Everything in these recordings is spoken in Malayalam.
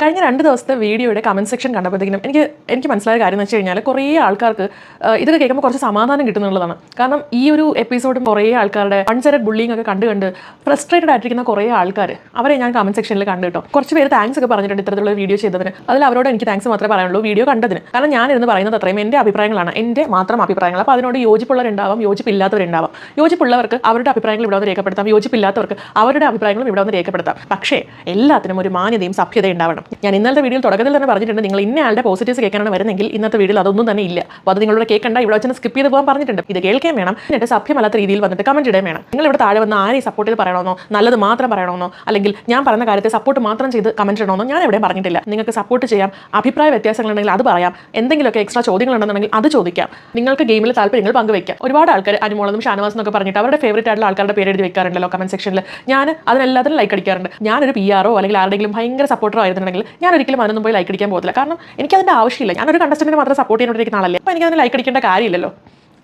കഴിഞ്ഞ രണ്ട് ദിവസത്തെ വീഡിയോയുടെ കമന്റ് സെക്ഷൻ കണ്ടപ്പോഴത്തേക്കും എനിക്ക് എനിക്ക് മനസ്സിലായ കാര്യം എന്ന് വെച്ച് കഴിഞ്ഞാൽ കുറേ ആൾക്കാർക്ക് ഇതൊക്കെ കേൾക്കുമ്പോൾ കുറച്ച് സമാധാനം കിട്ടുന്നുള്ളതാണ്. കാരണം ഈ ഒരു എപ്പിസോഡും കുറേ ആൾക്കാരുടെ അൺസെറ്റഡ് ബുള്ളിങ് ഒക്കെ കണ്ട് കണ്ട് ഫ്രസ്ട്രേറ്റഡ് ആയിട്ടിരിക്കുന്ന കുറേ ആൾക്കാർ അവരെ ഞാൻ കമന്റ് സെക്ഷനിൽ കണ്ടു കേട്ടോ. കുറച്ച് പേര് താങ്ക്സ് ഒക്കെ പറഞ്ഞിട്ടുണ്ട് ഇത്തരത്തിലുള്ള വീഡിയോ ചെയ്തതിന്. അതിൽ അവരോട് എനിക്ക് താങ്ക്സ് മാത്രമേ പറയാനുള്ളൂ വീഡിയോ കണ്ടതിന്. കാരണം ഞാൻ ഇരുന്ന് പറയുന്നത് അത്രയും എന്റെ അഭിപ്രായങ്ങളാണ്. എന്റെ മാത്രം അഭിപ്രായങ്ങൾ. അപ്പോൾ അതിനോട് യോജിപ്പുള്ളവരുണ്ടാവാം യോജിപ്പില്ലാത്തവരുണ്ടാവാം യോജിപ്പുള്ളവർക്ക് അവരുടെ അഭിപ്രായങ്ങൾ ഇവിടെ വന്ന് രേഖപ്പെടുത്താം. യോജിപ്പില്ലാത്തവർക്ക് അവരുടെ അഭിപ്രായങ്ങളും ഇവിടെ വന്ന് രേഖപ്പെടുത്താം. പക്ഷേ എല്ലാത്തിനും ഒരു മാന്യതയും സഭ്യതയും ഉണ്ടാവണം. ഞാൻ ഇന്നലത്തെ വീഡിയോയിൽ തുടക്കത്തിൽ തന്നെ പറഞ്ഞിട്ടുണ്ട് നിങ്ങൾ ഇന്ന ആളുടെ പോസിറ്റീവ്സ് കേൾക്കാനാണ് വരുന്നെങ്കിൽ ഇന്നത്തെ വീഡിയോയിൽ അതൊന്നും തന്നെ ഇല്ല. അപ്പോൾ അത് നിങ്ങളുടെ കേൾക്കണ്ട ഇവിടെ വെച്ചാൽ സ്കിപ്പ് ചെയ്ത് പോകാൻ പറഞ്ഞിട്ടുണ്ട്. ഇത് കേൾക്കാൻ വേണം. എന്നിട്ട് സഭ്യമല്ലാത്ത രീതിയിൽ വന്നിട്ട് കമന്റ് ഇടാൻ വേണം. നിങ്ങൾ ഇവിടെ താഴെ വന്ന് ആരെയും സപ്പോർട്ടിൽ പറയണമെന്നോ നല്ലത് മാത്രം പറയണമെന്നോ അല്ലെങ്കിൽ ഞാൻ പറഞ്ഞ കാര്യത്തെ സപ്പോർട്ട് മാത്രം ചെയ്ത് കമന്റ് ഇടണമെന്നോ ഞാൻ എവിടെയും പറഞ്ഞിട്ടില്ല. നിങ്ങൾക്ക് സപ്പോർട്ട് ചെയ്യാം അഭിപ്രായ വ്യത്യാസങ്ങളുണ്ടെങ്കിൽ അത് പറയാം എന്തെങ്കിലുമൊക്കെ എക്സ്ട്രാ ചോദ്യങ്ങളുണ്ടെന്നുണ്ടെങ്കിൽ അത് ചോദിക്കാം. നിങ്ങൾക്ക് ഗെയിമിൽ താല്പര്യങ്ങൾ പങ്കുവയ്ക്കാം. ഒരുപാട് ആൾക്കാർ അനുമോളെന്നും ഷാനവാസ് എന്നൊക്കെ പറഞ്ഞിട്ട് അവരുടെ ഫേവറേറ്റ് ആയിട്ടുള്ള ആൾക്കാരുടെ പേര് എഴുതി വെക്കാറുണ്ടല്ലോ കമന്റ് സെക്ഷനിൽ ഞാൻ അതിനെല്ലാത്തിനും ലൈക്ക് അടിക്കാറുണ്ട്. ഞാനൊരു പി ആറോ അല്ലെങ്കിൽ ആരുടെങ്കിലും ഭയങ്കര സപ്പോർട്ടറോ ആയിരുന്നുണ്ടെങ്കിൽ ഞാൻ ഒരിക്കലും അതിനൊന്നും പോയി ലൈക്ക് അടിക്കാൻ പോകത്തില്ല. കാരണം എനിക്കതിന്റെ ആവശ്യമില്ല. ഞാനൊരു കണ്ടസ്റ്റന്റിനെ മാത്രം സപ്പോർട്ട് ചെയ്യാനിരിക്കുന്ന ആളല്ലേ? അപ്പോൾ എനിക്കതിന് ലൈക്ക് അടിക്കേണ്ട കാര്യമില്ലല്ലോ.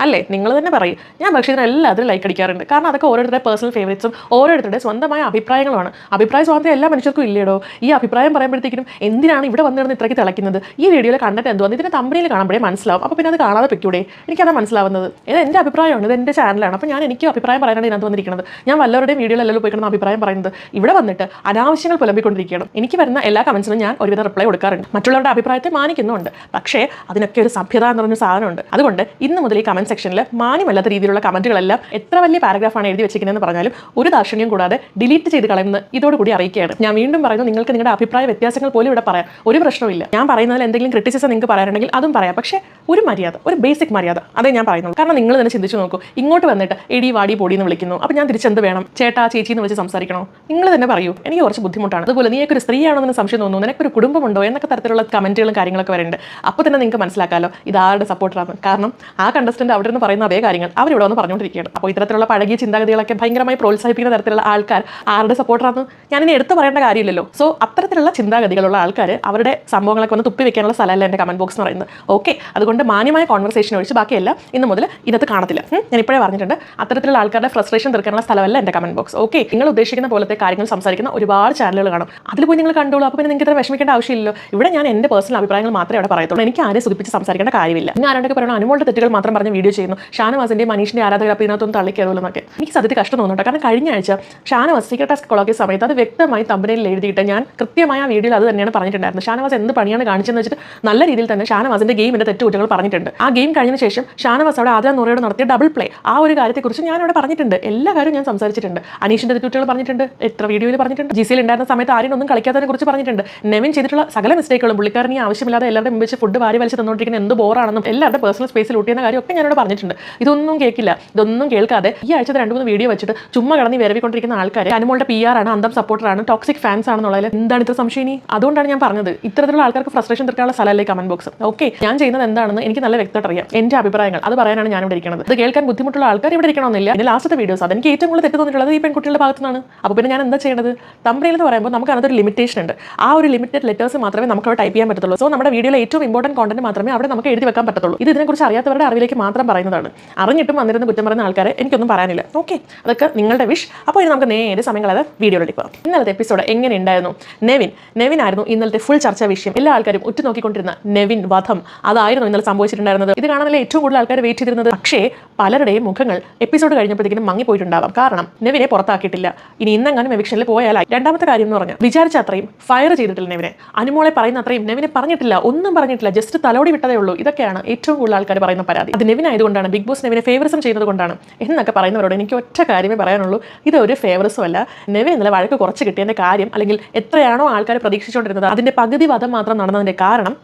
അല്ലേ? നിങ്ങൾ തന്നെ പറയും. ഞാൻ പക്ഷേ ഇതിനെല്ലാത്തിനും ലൈക്ക് അടിക്കാറുണ്ട്. കാരണം അതൊക്കെ ഓരോരുത്തരുടെ പേഴ്സണൽ ഫേവറേറ്റ്സും ഓരോരുത്തരുടെ സ്വന്തമായ അഭിപ്രായങ്ങളുമാണ്. അഭിപ്രായ സ്വാതന്ത്ര്യം എല്ലാ മനുഷ്യർക്കും ഇല്ലേടോ? ഈ അഭിപ്രായം പറയുമ്പോഴത്തേക്കും എന്തിനാണ് ഇവിടെ വന്നിരുന്ന് ഇത്രയ്ക്ക് തിളയ്ക്കുന്നത്? ഈ വീഡിയോയിൽ കണ്ടിട്ട് എന്തുവാന്ന് ഇതിന്റെ തമ്പനിയിൽ കാണുമ്പോഴേ മനസ്സിലാവും. അപ്പോൾ പിന്നെ അത് കാണാതെ പറ്റൂടെ എനിക്കത് മനസ്സിലാവുന്നത്. ഇത് എന്റെ അഭിപ്രായമാണ്. ഇത് എന്റെ ചാനലാണ് അപ്പോൾ ഞാൻ എനിക്ക് അഭിപ്രായം പറയാനാണ് ഇതിനകത്ത് വന്നിരിക്കുന്നത്. ഞാൻ വല്ലവരുടെയും വീഡിയോയിലല്ലോ പോയി കിടന്ന അഭിപ്രായം പറയുന്നത്. ഇവിടെ വന്നിട്ട് അനാവശ്യങ്ങൾ പുലമ്പിക്കൊണ്ടിരിക്കുകയാണ്. എനിക്ക് വരുന്ന എല്ലാ കമൻസിനും ഞാൻ ഒരുവിധം റിപ്ലൈ കൊടുക്കാറുണ്ട്. മറ്റുള്ളവരുടെ അഭിപ്രായത്തെ മാനിക്കുന്നുണ്ട്. പക്ഷേ അതിനൊക്കെ ഒരു സഭ്യത എന്ന് പറഞ്ഞ സാധനമുണ്ട്. അതുകൊണ്ട് ഇന്ന് മുതൽ ഈ കമന്റ് സെക്ഷനിൽ മാന്യമല്ലാത്ത രീതിയിലുള്ള കമന്റുകളെല്ലാം എത്ര വലിയ പാരഗ്രാഫാണ് എഴുതി വെച്ചിരിക്കുന്നതെന്ന് പറഞ്ഞാലും ഒരു ദാർശന്യം കൂടാതെ ഡിലീറ്റ് ചെയ്ത് കളയുന്നത് ഇതോടുകൂടി അറിയിക്കുകയാണ്. ഞാൻ വീണ്ടും പറയുന്നു നിങ്ങൾക്ക് നിങ്ങളുടെ അഭിപ്രായ വ്യത്യാസങ്ങൾ പോലും ഇവിടെ പറയാം. ഒരു പ്രശ്നമില്ല ഞാൻ പറയുന്നതിൽ എന്തെങ്കിലും ക്രിറ്റിസിസം നിങ്ങൾക്ക് പറയാനുണ്ടെങ്കിൽ അതും പറയാം. പക്ഷേ ഒരു മര്യാദ ഒരു ബേസിക് മര്യാദ അതേ ഞാൻ പറയുന്നുള്ളൂ. കാരണം നിങ്ങൾ തന്നെ ചിന്തിച്ചു നോക്കൂ ഇങ്ങോട്ട് വന്നിട്ട് എടി വാടി പൊടി എന്ന് വിളിക്കുന്നു. അപ്പോൾ ഞാൻ തിരിച്ചെന്ത് വേണം? ചേട്ടാ ചേച്ചി എന്ന് വിളിച്ച് സംസാരിക്കണോ? നിങ്ങൾ തന്നെ പറയൂ. എനിക്ക് കുറച്ച് ബുദ്ധിമുട്ടാണ്. അതുപോലെ നീയൊക്കെ ഒരു സ്ത്രീയാണോ എന്ന് സംശയം തോന്നുന്നു. നിനക്കൊരു കുടുംബമുണ്ടോ? എന്നൊക്കെ തരത്തിലുള്ള കമന്റുകളും കാര്യങ്ങളൊക്കെ വരുന്നുണ്ട്. അപ്പോൾ തന്നെ നിങ്ങൾക്ക് മനസ്സിലാക്കാമല്ലോ ഇത് ആരുടെ സപ്പോർട്ടറാണ് കാരണം ആ കണ്ടസ്റ്റന്റ് അവിടെ നിന്ന് പറയുന്ന അതേ കാര്യങ്ങൾ അവരിവിടെ വന്ന് പറഞ്ഞുകൊണ്ടിരിക്കുകയാണ്. അപ്പോൾ ഇത്തരത്തിലുള്ള പഴകിയ ചിന്താഗതികളൊക്കെ ഭയങ്കരമായി പ്രോത്സാഹിപ്പിക്കുന്ന തരത്തിലുള്ള ആൾക്കാർ ആരുടെ സപ്പോർട്ടറാണെന്ന് ഞാനിനി എടുത്തു പറയേണ്ട കാര്യമില്ലല്ലോ. സോ അത്തരത്തിലുള്ള ചിന്താഗതികളുള്ള ആൾക്കാർ അവരുടെ സംഭവങ്ങളൊക്കെ ഒന്ന് തുപ്പി വെക്കാനുള്ള സ്ഥലമല്ല എന്റെ കമന്റ് ബോക്സ് എന്ന് പറയുന്നത്. ഓക്കെ അതുകൊണ്ട് മാന്യമായ കോൺവെർസേഷൻ ഒഴിച്ച് ബാക്കിയെല്ലാം ഇന്ന് മുതൽ ഇതിനകത്ത് കാണത്തില്ല. ഞാൻ ഇപ്പോഴേ പറഞ്ഞിട്ടുണ്ട് അത്തരത്തിലുള്ള ആൾക്കാരുടെ ഫ്രസ്ട്രേഷൻ തീർക്കാനുള്ള സ്ഥലമല്ല എന്റെ കമന്റ് ബോക്സ് ഓക്കെ നിങ്ങൾ ഉദ്ദേശിക്കുന്ന പോലത്തെ കാര്യങ്ങൾ സംസാരിക്കുന്ന ഒരുപാട് ചാനലുകൾ കാണും. അതിൽ പോയി നിങ്ങൾ കണ്ടോളൂ. അപ്പോൾ പിന്നെ നിങ്ങൾക്ക് ഇത്ര വിഷമിക്കേണ്ട ആവശ്യമില്ലല്ലോ. ഇവിടെ ഞാൻ എന്റെ പേഴ്സണൽ അഭിപ്രായങ്ങൾ മാത്രമേ അവിടെ പറയത്തുള്ളൂ. എനിക്ക് ആരെ സുഖിപ്പിച്ച് സംസാരിക്കേണ്ട കാര്യമില്ല. ഞാൻ ആരോടൊക്കെ പറയണം? അനുമോളുടെ തെറ്റുകൾ മാത്രം പറഞ്ഞ് വീഡിയോ ചെയ്യുന്നു. ഷാനവാസിന്റെ മനീഷിന്റെ ആരാധകർ അപ്പോൾ ഇതിനകത്തൊന്നും തള്ളിക്കയറുമല്ലോ എന്നൊക്കെ എനിക്ക് സത്യത്തിൽ കഷ്ടം തോന്നുന്നുണ്ട്. കാരണം കഴിഞ്ഞ ആഴ്ച ഷാനവാസ് സീക്രട്ട് ടാസ്ക് കൊളാക്കിയ സമയത്ത് അത് വ്യക്തമായി തമ്പനയിൽ എഴുതിയിട്ട് ഞാൻ കൃത്യമായ ആ വീഡിയോയിൽ അത് തന്നെയാണ് പറഞ്ഞിട്ടുണ്ടായിരുന്നത്. ഷാനവാസ് എന്ത് പണിയാണ് കാണിച്ചതെന്ന് വെച്ചിട്ട് നല്ല രീതിയിൽ തന്നെ ഷാനവാസിന്റെ ഗെയിമിന്റെ തെറ്റുകുറ്റങ്ങൾ പറഞ്ഞിട്ടുണ്ട്. ആ ഗെയിം കഴിഞ്ഞ ശേഷം ഷാനവാസ് അവിടെ ആദ്യം നൂറയോട് നടത്തിയ ഡബിൾ പ്ലേ ആ ഒരു കാര്യത്തെക്കുറിച്ച് ഞാൻ അവിടെ പറഞ്ഞിട്ടുണ്ട്. എല്ലാ കാര്യവും ഞാൻ സംസാരിച്ചിട്ടുണ്ട്. അനീഷിന്റെ തെറ്റുകൾ പറഞ്ഞിട്ടുണ്ട്. എത്ര വീഡിയോയിൽ പറഞ്ഞിട്ടുണ്ട്. ജിസിയിൽ ഉണ്ടായിരുന്ന സമയത്ത് ആരും ഒന്നും കളിക്കാത്തതിനെ കുറിച്ച് പറഞ്ഞിട്ടുണ്ട്. നെവിൻ ചെയ്തിട്ടുള്ള സകല മിസ്റ്റേക്കുകളും പുള്ളിക്കാരൻ ഈ ആവശ്യമില്ലാതെ എല്ലാവരുടെ മുമ്പ് ഫുഡ് വാരി വലിച്ച് തന്നുകൊണ്ടിരിക്കുന്ന എന്ത് ബോറാണെന്നും എല്ലാവരുടെ പേഴ്സണൽ സ്പേസിൽ ഊട്ടിയെന്ന കാര്യമൊക്കെ ഞാനോട് പറഞ്ഞിട്ടുണ്ട്. ഇതൊന്നും കേൾക്കില്ല. ഇതൊന്നും കേൾക്കാതെ ഈ ആഴ്ചത്തെ രണ്ട് മൂന്ന് വീഡിയോ വെച്ചിട്ട് ചുമ്മാ കടന്ന് വിരവിക്കൊണ്ടിരിക്കുന്ന ആൾക്കാർ അനുമോളുടെ പി ആർ ആണ് അന്തം സപ്പോർട്ടറാണ് ടോക്സിക് ഫാൻസ് ആണെന്നുള്ളതിൽ എന്താണ് ഇത്ര സംശയം ഇനി? അതുകൊണ്ടാണ് ഞാൻ പറഞ്ഞത്. ഇത്തരത്തിലുള്ള ആൾക്കാർക്ക് ഫ്രസ്ട്രേഷൻ തീർക്കാനുള്ള സ്ഥലമല്ലേ കമന്റ് ബോക്സ് ഓക്കെ ഞാൻ ചെയ്യുന്നത് എന്താണെന്ന് എനിക്ക് നല്ല വ്യക്തമായിട്ട് അറിയാം. എന്റെ അഭിപ്രായങ്ങൾ. അത് പറയാനാണ് ഞാൻ ഇവിടെ ഇരിക്കുന്നത്. ഇത് കേൾക്കാൻ ബുദ്ധിമുട്ടുള്ള ആൾക്കാർ ഇവിടെ ഇരിക്കണമെന്നില്ല. എന്റെ ലാസ്റ്റത്തെ വീഡിയോസ് അതെനിക്ക് ഏറ്റവും കൂടുതൽ തെറ്റ് തോന്നിയിട്ടുള്ളത് ഈ പെൺകുട്ടികളുടെ ഭാഗത്തുനിന്നാണ്. അപ്പോൾ പിന്നെ ഞാൻ എന്താ ചെയ്യേണ്ടത് തമ്പ്രയിൽ എന്ന് പറയുമ്പോൾ നമുക്ക് അതിനകത്തൊരു ലിമിറ്റേഷൻ ഉണ്ട്. ആ ഒരു ലിമിറ്റഡ് ലെറ്റേഴ്സ് മാത്രമേ നമുക്ക് അവിടെ ടൈപ്പ് ചെയ്യാൻ പറ്റത്തുള്ളൂ. സോ നമ്മുടെ വീഡിയോയിലെ ഏറ്റവും ഇമ്പോർട്ടന്റ് കോണ്ടന്റ് മാത്രമേ അവിടെ നമുക്ക് എഴുതി വെക്കാൻ പറ്റത്തുള്ളൂ. ഇത് ഇതിനെക്കുറിച്ച് അറിയാത്തവരുടെ അറിവിലേക്ക് മാത്രം പറയുന്നതാണ്. അറിഞ്ഞിട്ടും വന്നിരുന്ന കുറ്റം പറയുന്ന ആൾക്കാരെ എനിക്കൊന്നും പറയാനില്ല. ഓക്കെ അതൊക്കെ നിങ്ങളുടെ വിഷ് അപ്പോൾ ഇനി നമുക്ക് നേരെ സമയങ്ങളത് വീഡിയോയിലേക്ക് പോകാം. ഇന്നലത്തെ എപ്പിസോഡ് എങ്ങനെ ഉണ്ടായിരുന്നു? നെവിൻ നെവിൻ ആയിരുന്നു ഇന്നലത്തെ ഫുൾ ചർച്ചാ വിഷയം. എല്ലാ ആൾക്കാരും ഉറ്റുനോക്കിക്കൊണ്ടിരുന്ന നെവിൻ വധം. അതായിരുന്നു ഇന്നലെ സംഭവിച്ചിട്ടുണ്ടായിരുന്നത്. ഇത് കാണാനല്ലേ ഏറ്റവും കൂടുതൽ ആൾക്കാർ വെയിറ്റ് ചെയ്തിരുന്നത്? പക്ഷേ പലരുടെയും മുഖങ്ങൾ എപ്പിസോഡ് കഴിഞ്ഞപ്പോഴത്തേക്കും മങ്ങിപ്പോയിട്ടുണ്ടാവാം. കാരണം നെവിനെ പുറത്താക്കിയിട്ടില്ല. ഇനി ഇന്നെങ്ങാനും എവിക്ഷനിൽ പോയാലായി. രണ്ടാമത്തെ കാര്യം എന്ന് പറഞ്ഞാൽ വിചാരിച്ച അത്രയും ഫയർ ചെയ്തിട്ടില്ല നെവിനെ. അനുമോളെ പറയുന്ന അത്രയും നെവിനെ പറഞ്ഞിട്ടില്ല. ഒന്നും പറഞ്ഞിട്ടില്ല. ജസ്റ്റ് തലോടി വിട്ടതേ ഉള്ളൂ. ഇതൊക്കെയാണ് ഏറ്റവും കൂടുതൽ ആൾക്കാർ പറയുന്ന പരാതി. അത് നെവിൻ ആയതുകൊണ്ടാണ് ബിഗ് ബോസ് നെവിനെ ഫേവറിസം ചെയ്യുന്നത് കൊണ്ടാണ് എന്നൊക്കെ പറയുന്നവരോട് എനിക്ക് ഒറ്റ കാര്യമേ പറയാനുള്ളൂ. ഇത് ഒരു ഫേവറിസം അല്ല. നെവിൻ ഇന്നലെ വഴക്ക് കുറച്ച് കിട്ടിയതിന്റെ കാര്യം അല്ലെങ്കിൽ എത്രയാണോ ആൾക്കാർ പ്രതീക്ഷിച്ചുകൊണ്ടിരുന്നത് അതിന്റെ പകുതി വധം മാത്രം നടന്നതിന്റെ കാരണം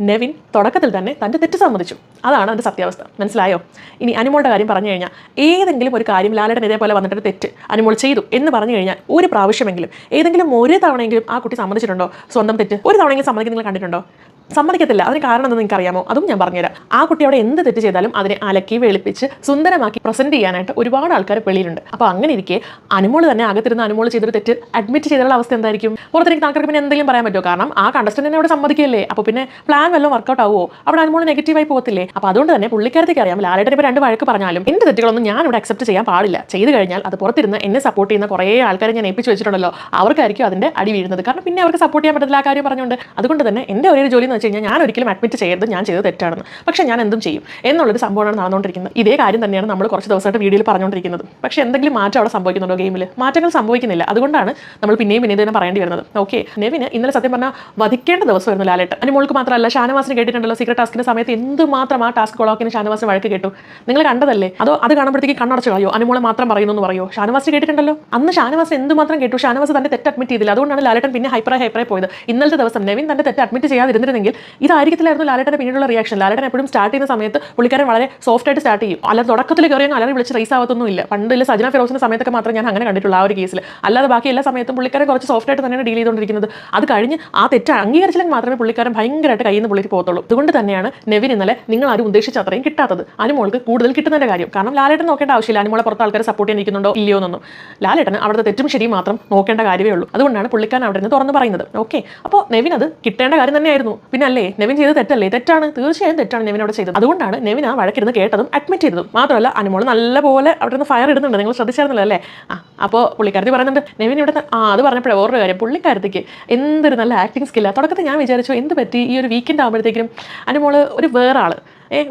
നെവിൻ തുടക്കത്തിൽ തന്നെ തന്റെ തെറ്റ് സമ്മതിച്ചു. അതാണ് അതിന്റെ സത്യാവസ്ഥ. മനസ്സിലായോ? ഇനി അനുമോളുടെ കാര്യം പറഞ്ഞു കഴിഞ്ഞാൽ ഏതെങ്കിലും ഒരു കാര്യം ലാലേട്ടൻ ഇതേപോലെ വന്നിട്ട് തെറ്റ് അനുമോൾ ചെയ്തു എന്ന് പറഞ്ഞു കഴിഞ്ഞാൽ ഒരു പ്രാവശ്യമെങ്കിലും ഏതെങ്കിലും ഒരു തവണയെങ്കിലും ആ കുട്ടി സമ്മതിച്ചിട്ടുണ്ടോ? സ്വന്തം തെറ്റ്. ഒരു തവണയെങ്കിലും സമ്മതിക്കുന്നത് കണ്ടിട്ടുണ്ടോ? സമ്മതിക്കത്തില്ല. അതിന് കാരണം എന്താണെന്ന് നിങ്ങൾക്ക് അറിയാമോ അതും ഞാൻ പറഞ്ഞുതരാം. ആ കുട്ടി അവിടെ എന്ത് തെറ്റ് ചെയ്താലും അതിനെ അലക്കി വെളുപ്പിച്ച് സുന്ദരമാക്കി പ്രസന്റ് ചെയ്യാനായിട്ട് ഒരുപാട് ആൾക്കാർ വെളിയിലുണ്ട്. അപ്പോൾ അങ്ങനെ ഇരിക്കെ അനുമോൾ തന്നെ അകത്തിരുന്ന് അനുമോൾ ചെയ്തൊരു തെറ്റ് അഡ്മിറ്റ് ചെയ്തുള്ള അവസ്ഥ എന്തായിരിക്കും? പുറത്തേക്ക് താങ്കൾക്ക് പിന്നെ എന്തെങ്കിലും പറയാൻ പറ്റുമോ? കാരണം ആ കണ്ടസ്റ്റന്റ് തന്നെ അവിടെ സമ്മതിക്കില്ലേ? അപ്പോൾ പിന്നെ പ്ലാൻ വല്ലതും വർക്കൗട്ട് ആവുമോ? അവിടെ അനുമോൾ നെഗറ്റീവായി പോകത്തില്ലേ? അപ്പോൾ അതുകൊണ്ട് തന്നെ പുള്ളിക്കാരത്തേക്ക് അറിയാം. ലാലേട്ടൻ ഇപ്പോൾ രണ്ട് വഴക്ക് പറഞ്ഞാലും എന്റെ തെറ്റുകളൊന്നും ഞാൻ ഇവിടെ അക്സെപ്റ്റ് ചെയ്യാൻ പാടില്ല. ചെയ്തു കഴിഞ്ഞാൽ അത് പുറത്തിരുന്ന് എന്നെ സപ്പോർട്ട് ചെയ്യുന്ന കുറേ ആൾക്കാരെ ഞാൻ ഏൽപ്പിച്ച് വെച്ചിട്ടുണ്ടല്ലോ. അവർക്കായിരിക്കും അതിന്റെ അടി വീഴുന്നത്. കാരണം പിന്നെ അവർക്ക് സപ്പോർട്ട് ചെയ്യാൻ പറ്റില്ല ആ കാര്യം പറഞ്ഞുകൊണ്ട്. അതുകൊണ്ട് തന്നെ എന്റെ ഒരേ ജോലി വെച്ച് കഴിഞ്ഞാൽ ഞാൻ ഒരിക്കലും അഡ്മിറ്റ് ചെയ്യരുത് ഞാൻ ചെയ്തത് തെറ്റാണെന്ന്. പക്ഷേ ഞാൻ എന്തും ചെയ്യും. എന്നുള്ളൊരു സംഭവമാണ് നടന്നുകൊണ്ടിരിക്കുന്നത്. ഇതേ കാര്യം തന്നെയാണ് നമ്മൾ കുറച്ച് ദിവസമായിട്ട് വീഡിയോയിൽ പറഞ്ഞുകൊണ്ടിരിക്കുന്നത്. പക്ഷേ എന്തെങ്കിലും മാറ്റം അവിടെ സംഭവിക്കുന്നുണ്ടോ ഗെയിമിൽ മാറ്റങ്ങൾ സംഭവിക്കുന്നില്ല. അതുകൊണ്ടാണ് നമ്മൾ പിന്നെയും പിന്നെയും തന്നെ പറയേണ്ടി വരുന്നത്. ഓക്കെ നെവിന് ഇന്നലെ സത്യം പറഞ്ഞാൽ വധിക്കേണ്ട ദിവസമായിരുന്നു ലാലേട്ട് അതിന് മോൾക്ക് മാത്രമല്ല ഷാനവാസിന് കേട്ടിട്ടുണ്ടല്ലോ സീക്രട്ട് ടാസ്കിന്റെ സമയത്ത് എന്തുമാത്രം ആ ടാസ്ക് കൊളാക്കിന് ഷാനവാസിന് വഴക്ക് കേട്ടു. നിങ്ങൾ കണ്ടതല്ലേ? അതോ അത് കാണുമ്പോഴത്തേക്ക് കണ്ണടച്ച് കളയോ? അനുമോളെ മാത്രം പറയുന്നു എന്ന് പറയോ? ഷാനവാസ് കേട്ടിട്ടുണ്ടല്ലോ? അന്ന് ഷാനവാസ് എന്തുമാത്രം കേട്ടു? ഷാനവാസ് തന്റെ തെറ്റ് അഡ്മിറ്റ് ചെയ്തില്ല. അതുകൊണ്ടാണ് ലാലേട്ടൻ പിന്നെ ഹൈപ്പറായി ഹൈപ്പറായി പോയത്. ഇന്നലത്തെ ദിവസം നെവിൻ തന്റെ തെറ്റ് അഡ്മിറ്റ് ചെയ്യാതിരുന്നിരുന്നെങ്കിൽ ഇതായിരിക്കത്തില്ലായിരുന്നു ലാലേട്ടന്റെ പിന്നീടുള്ള റിയാക്ഷൻ ലാലേട്ടൻ എപ്പോഴും സ്റ്റാർട്ട് ചെയ്യുന്ന സമയത്ത് പുള്ളിക്കാരൻ വളരെ സോഫ്റ്റ് ആയിട്ട് സ്റ്റാർട്ട് ചെയ്യും. അല്ലാതെ തുടക്കത്തിൽ കയറിയാൽ അലറി വിളിച്ച് റൈസ് ഇല്ല. പണ്ടില്ല സജന ഫിറോസിന്റെ സമയത്തൊക്കെ മാത്രം ഞാൻ അങ്ങനെ കണ്ടിട്ടുള്ള ആ ഒരു കേസിൽ അല്ലാതെ ബാക്കി എല്ലാ സമയത്തും പുള്ളിക്കാരൻ കുറച്ച് സോഫ്റ്റ് ആയിട്ട് തന്നെയാണ് ഡീൽ ചെയ്തുകൊണ്ടിരിക്കുന്നത്. അത് കഴിഞ്ഞ് ആ തെറ്റ് അംഗീകരിച്ചില്ലെങ്കിൽ മാത്രമേ പുള്ളിക്കാരൻ ഭയങ്കരമായിട്ട് കയ്യിൽ നിന്ന് പുള്ളിക്ക് പോകത്തുള്ളൂ. അതുകൊണ്ട് തന്നെയാണ് നെവിൻ ഇന്നലെ നിങ്ങൾ ആരും ഉദ്ദേശിച്ച അത്രയും കിട്ടാത്തത്. അനുമോൾക്ക് കൂടുതൽ കിട്ടുന്നതിന്റെ കാര്യം. കാരണം ലാലേട്ടൻ നോക്കേണ്ട ആവശ്യമില്ല. അനുമോളെ പുറത്ത് ആൾക്കാർ സപ്പോർട്ട് ചെയ്യാൻ ഇരിക്കുന്നുണ്ടോ? ഇല്ലയോ എന്നൊന്നും. ലാലേട്ടൻ അവിടുത്തെ തെറ്റും ശരിയും മാത്രം നോക്കേണ്ട കാര്യമേ ഉള്ളൂ. അതുകൊണ്ടാണ് പുള്ളിക്കാരൻ അവിടെ നിന്ന് തുറന്ന് പറയുന്നത്. ഓക്കെ അപ്പോൾ നെവിൻ അത് കിട്ടേണ്ട കാര്യം തന്നെയായിരുന്നു. പിന്നെ അല്ലേ നെവിൻ ചെയ്ത് തെറ്റല്ലേ? തെറ്റാണ്. തീർച്ചയായും തെറ്റാണ് നെവിൻ അവിടെ ചെയ്തത്. അതുകൊണ്ടാണ് നെവിൻ ആ വഴക്കിരുന്ന് കേട്ടതും അഡ്മിറ്റ് ചെയ്തതും. മാത്രമല്ല അനുമോൾ നല്ലപോലെ അവിടെ നിന്ന് ഫയർ ഇടുന്നുണ്ട്. നിങ്ങൾ ശ്രദ്ധിച്ചായിരുന്നല്ലോ അല്ലേ? ആ അപ്പോൾ പുള്ളിക്കാരത്തി പറയുന്നുണ്ട് നെവിൻ ഇവിടെ ആ അത് പറഞ്ഞപ്പോഴേ വേറൊരു കാര്യം. പുള്ളിക്കാരത്തേക്ക് എന്തൊരു നല്ല ആക്ടിങ് സ്കില്ല തുടക്കത്തിൽ ഞാൻ വിചാരിച്ചു എന്ത് പറ്റി? ഈ ഒരു വീക്കെൻഡ് ആകുമ്പോഴത്തേക്കും അനുമോൾ ഒരു വേറെ ആൾ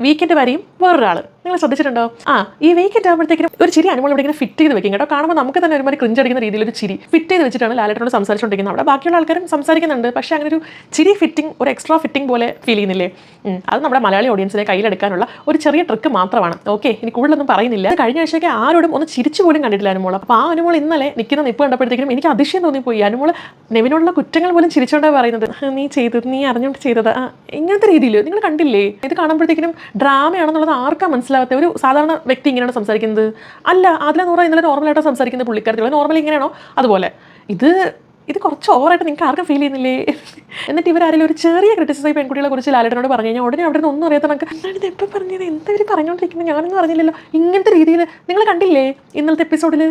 വീക്കെൻഡ് വരെയും വേറൊരാൾ നിങ്ങൾ ശ്രദ്ധിച്ചിട്ടുണ്ടോ? ആ ഈ വീക്കെൻഡ് ആകുമ്പോഴത്തേക്കും ഒരു ചിരി അനുമോൾ ഇവിടെ ഇങ്ങനെ ഫിറ്റ് ചെയ്ത് വെക്കും കേട്ടോ. കാണുമ്പോൾ നമുക്ക് തന്നെ ഒരുമാതിരി ക്രിഞ്ച് അടിക്കുന്ന രീതിയിൽ ഒരു ചിരി ഫിറ്റ് ചെയ്ത് വെച്ചിട്ടാണ് ലാലേട്ടനോട് സംസാരിച്ചുകൊണ്ടിരിക്കുന്നത് അവിടെ ബാക്കിയുള്ള ആൾക്കാരും സംസാരിക്കുന്നുണ്ട്. പക്ഷേ അങ്ങനെ ഒരു ചിരി ഫിറ്റിംഗ് ഒരു എക്സ്ട്രാ ഫിറ്റിംഗ് പോലെ ഫീൽ ചെയ്യുന്നില്ലേ? അത് നമ്മുടെ മലയാളി ഓഡിയൻസിനെ കയ്യിലെടുക്കാനുള്ള ഒരു ചെറിയ ട്രിക്ക് മാത്രമാണ്. ഓക്കെ ഇനി കൂടുതലൊന്നും പറയുന്നില്ല. കഴിഞ്ഞ ആഴ്ചയൊക്കെ ആരോടും ഒന്ന് ചിരിച്ചു പോലും കണ്ടിട്ടില്ല അനുമോൾ അപ്പോൾ ആ അനുമോൾ ഇന്നലെ നിൽക്കുന്ന നിപ്പ് കണ്ടപ്പോഴത്തേക്കും എനിക്ക് അതിശയം തോന്നിപ്പോയി. അനുമോൾ നെവിനോടുള്ള കുറ്റങ്ങൾ പോലും ചിരിച്ചോണ്ടാണ് പറയുന്നത്. നീ ചെയ്തത് നീ അറിഞ്ഞുകൊണ്ട് ചെയ്തത്. ഇങ്ങനത്തെ രീതിയിൽ നിങ്ങൾ കണ്ടില്ലേ? ഇത് കാണുമ്പോഴത്തേക്കും ഡ്രാമയാണെന്നുള്ളത് ആർക്കാ മനസ്സിലാവാത്ത ഒരു സാധാരണ വ്യക്തി ഇങ്ങനെയാണ് സംസാരിക്കുന്നത്. അല്ല അതിലെ നൂറ് ഇന്നലെ നോർമലായിട്ട് സംസാരിക്കുന്ന പുള്ളിക്കാരത്തികൾ നോർമൽ ഇങ്ങനെയാണോ? അതുപോലെ. ഇത് ഇത് കുറച്ച് ഓവറായിട്ട് നിങ്ങൾക്ക് ആർക്കും ഫീൽ ചെയ്യുന്നില്ലേ? എന്നിട്ട് ഇവരാരെങ്കിലും ഒരു ചെറിയ ക്രിറ്റിസിസം പെൺകുട്ടികളെ കുറിച്ച് ലാലേട്ടനോട് പറഞ്ഞു കഴിഞ്ഞാൽ ഉടനെ അവിടെ നിന്ന് ഒന്നും അറിയാത്ത നമുക്ക് എന്താണ് ഇത് എപ്പോൾ പറഞ്ഞത്? എന്താ പറഞ്ഞുകൊണ്ടിരിക്കുന്നത് ഞാനൊന്നും അറിഞ്ഞില്ലല്ലോ. ഇങ്ങനത്തെ രീതിയിൽ നിങ്ങൾ കണ്ടില്ലേ ഇന്നലത്തെ എപ്പിസോഡിൽ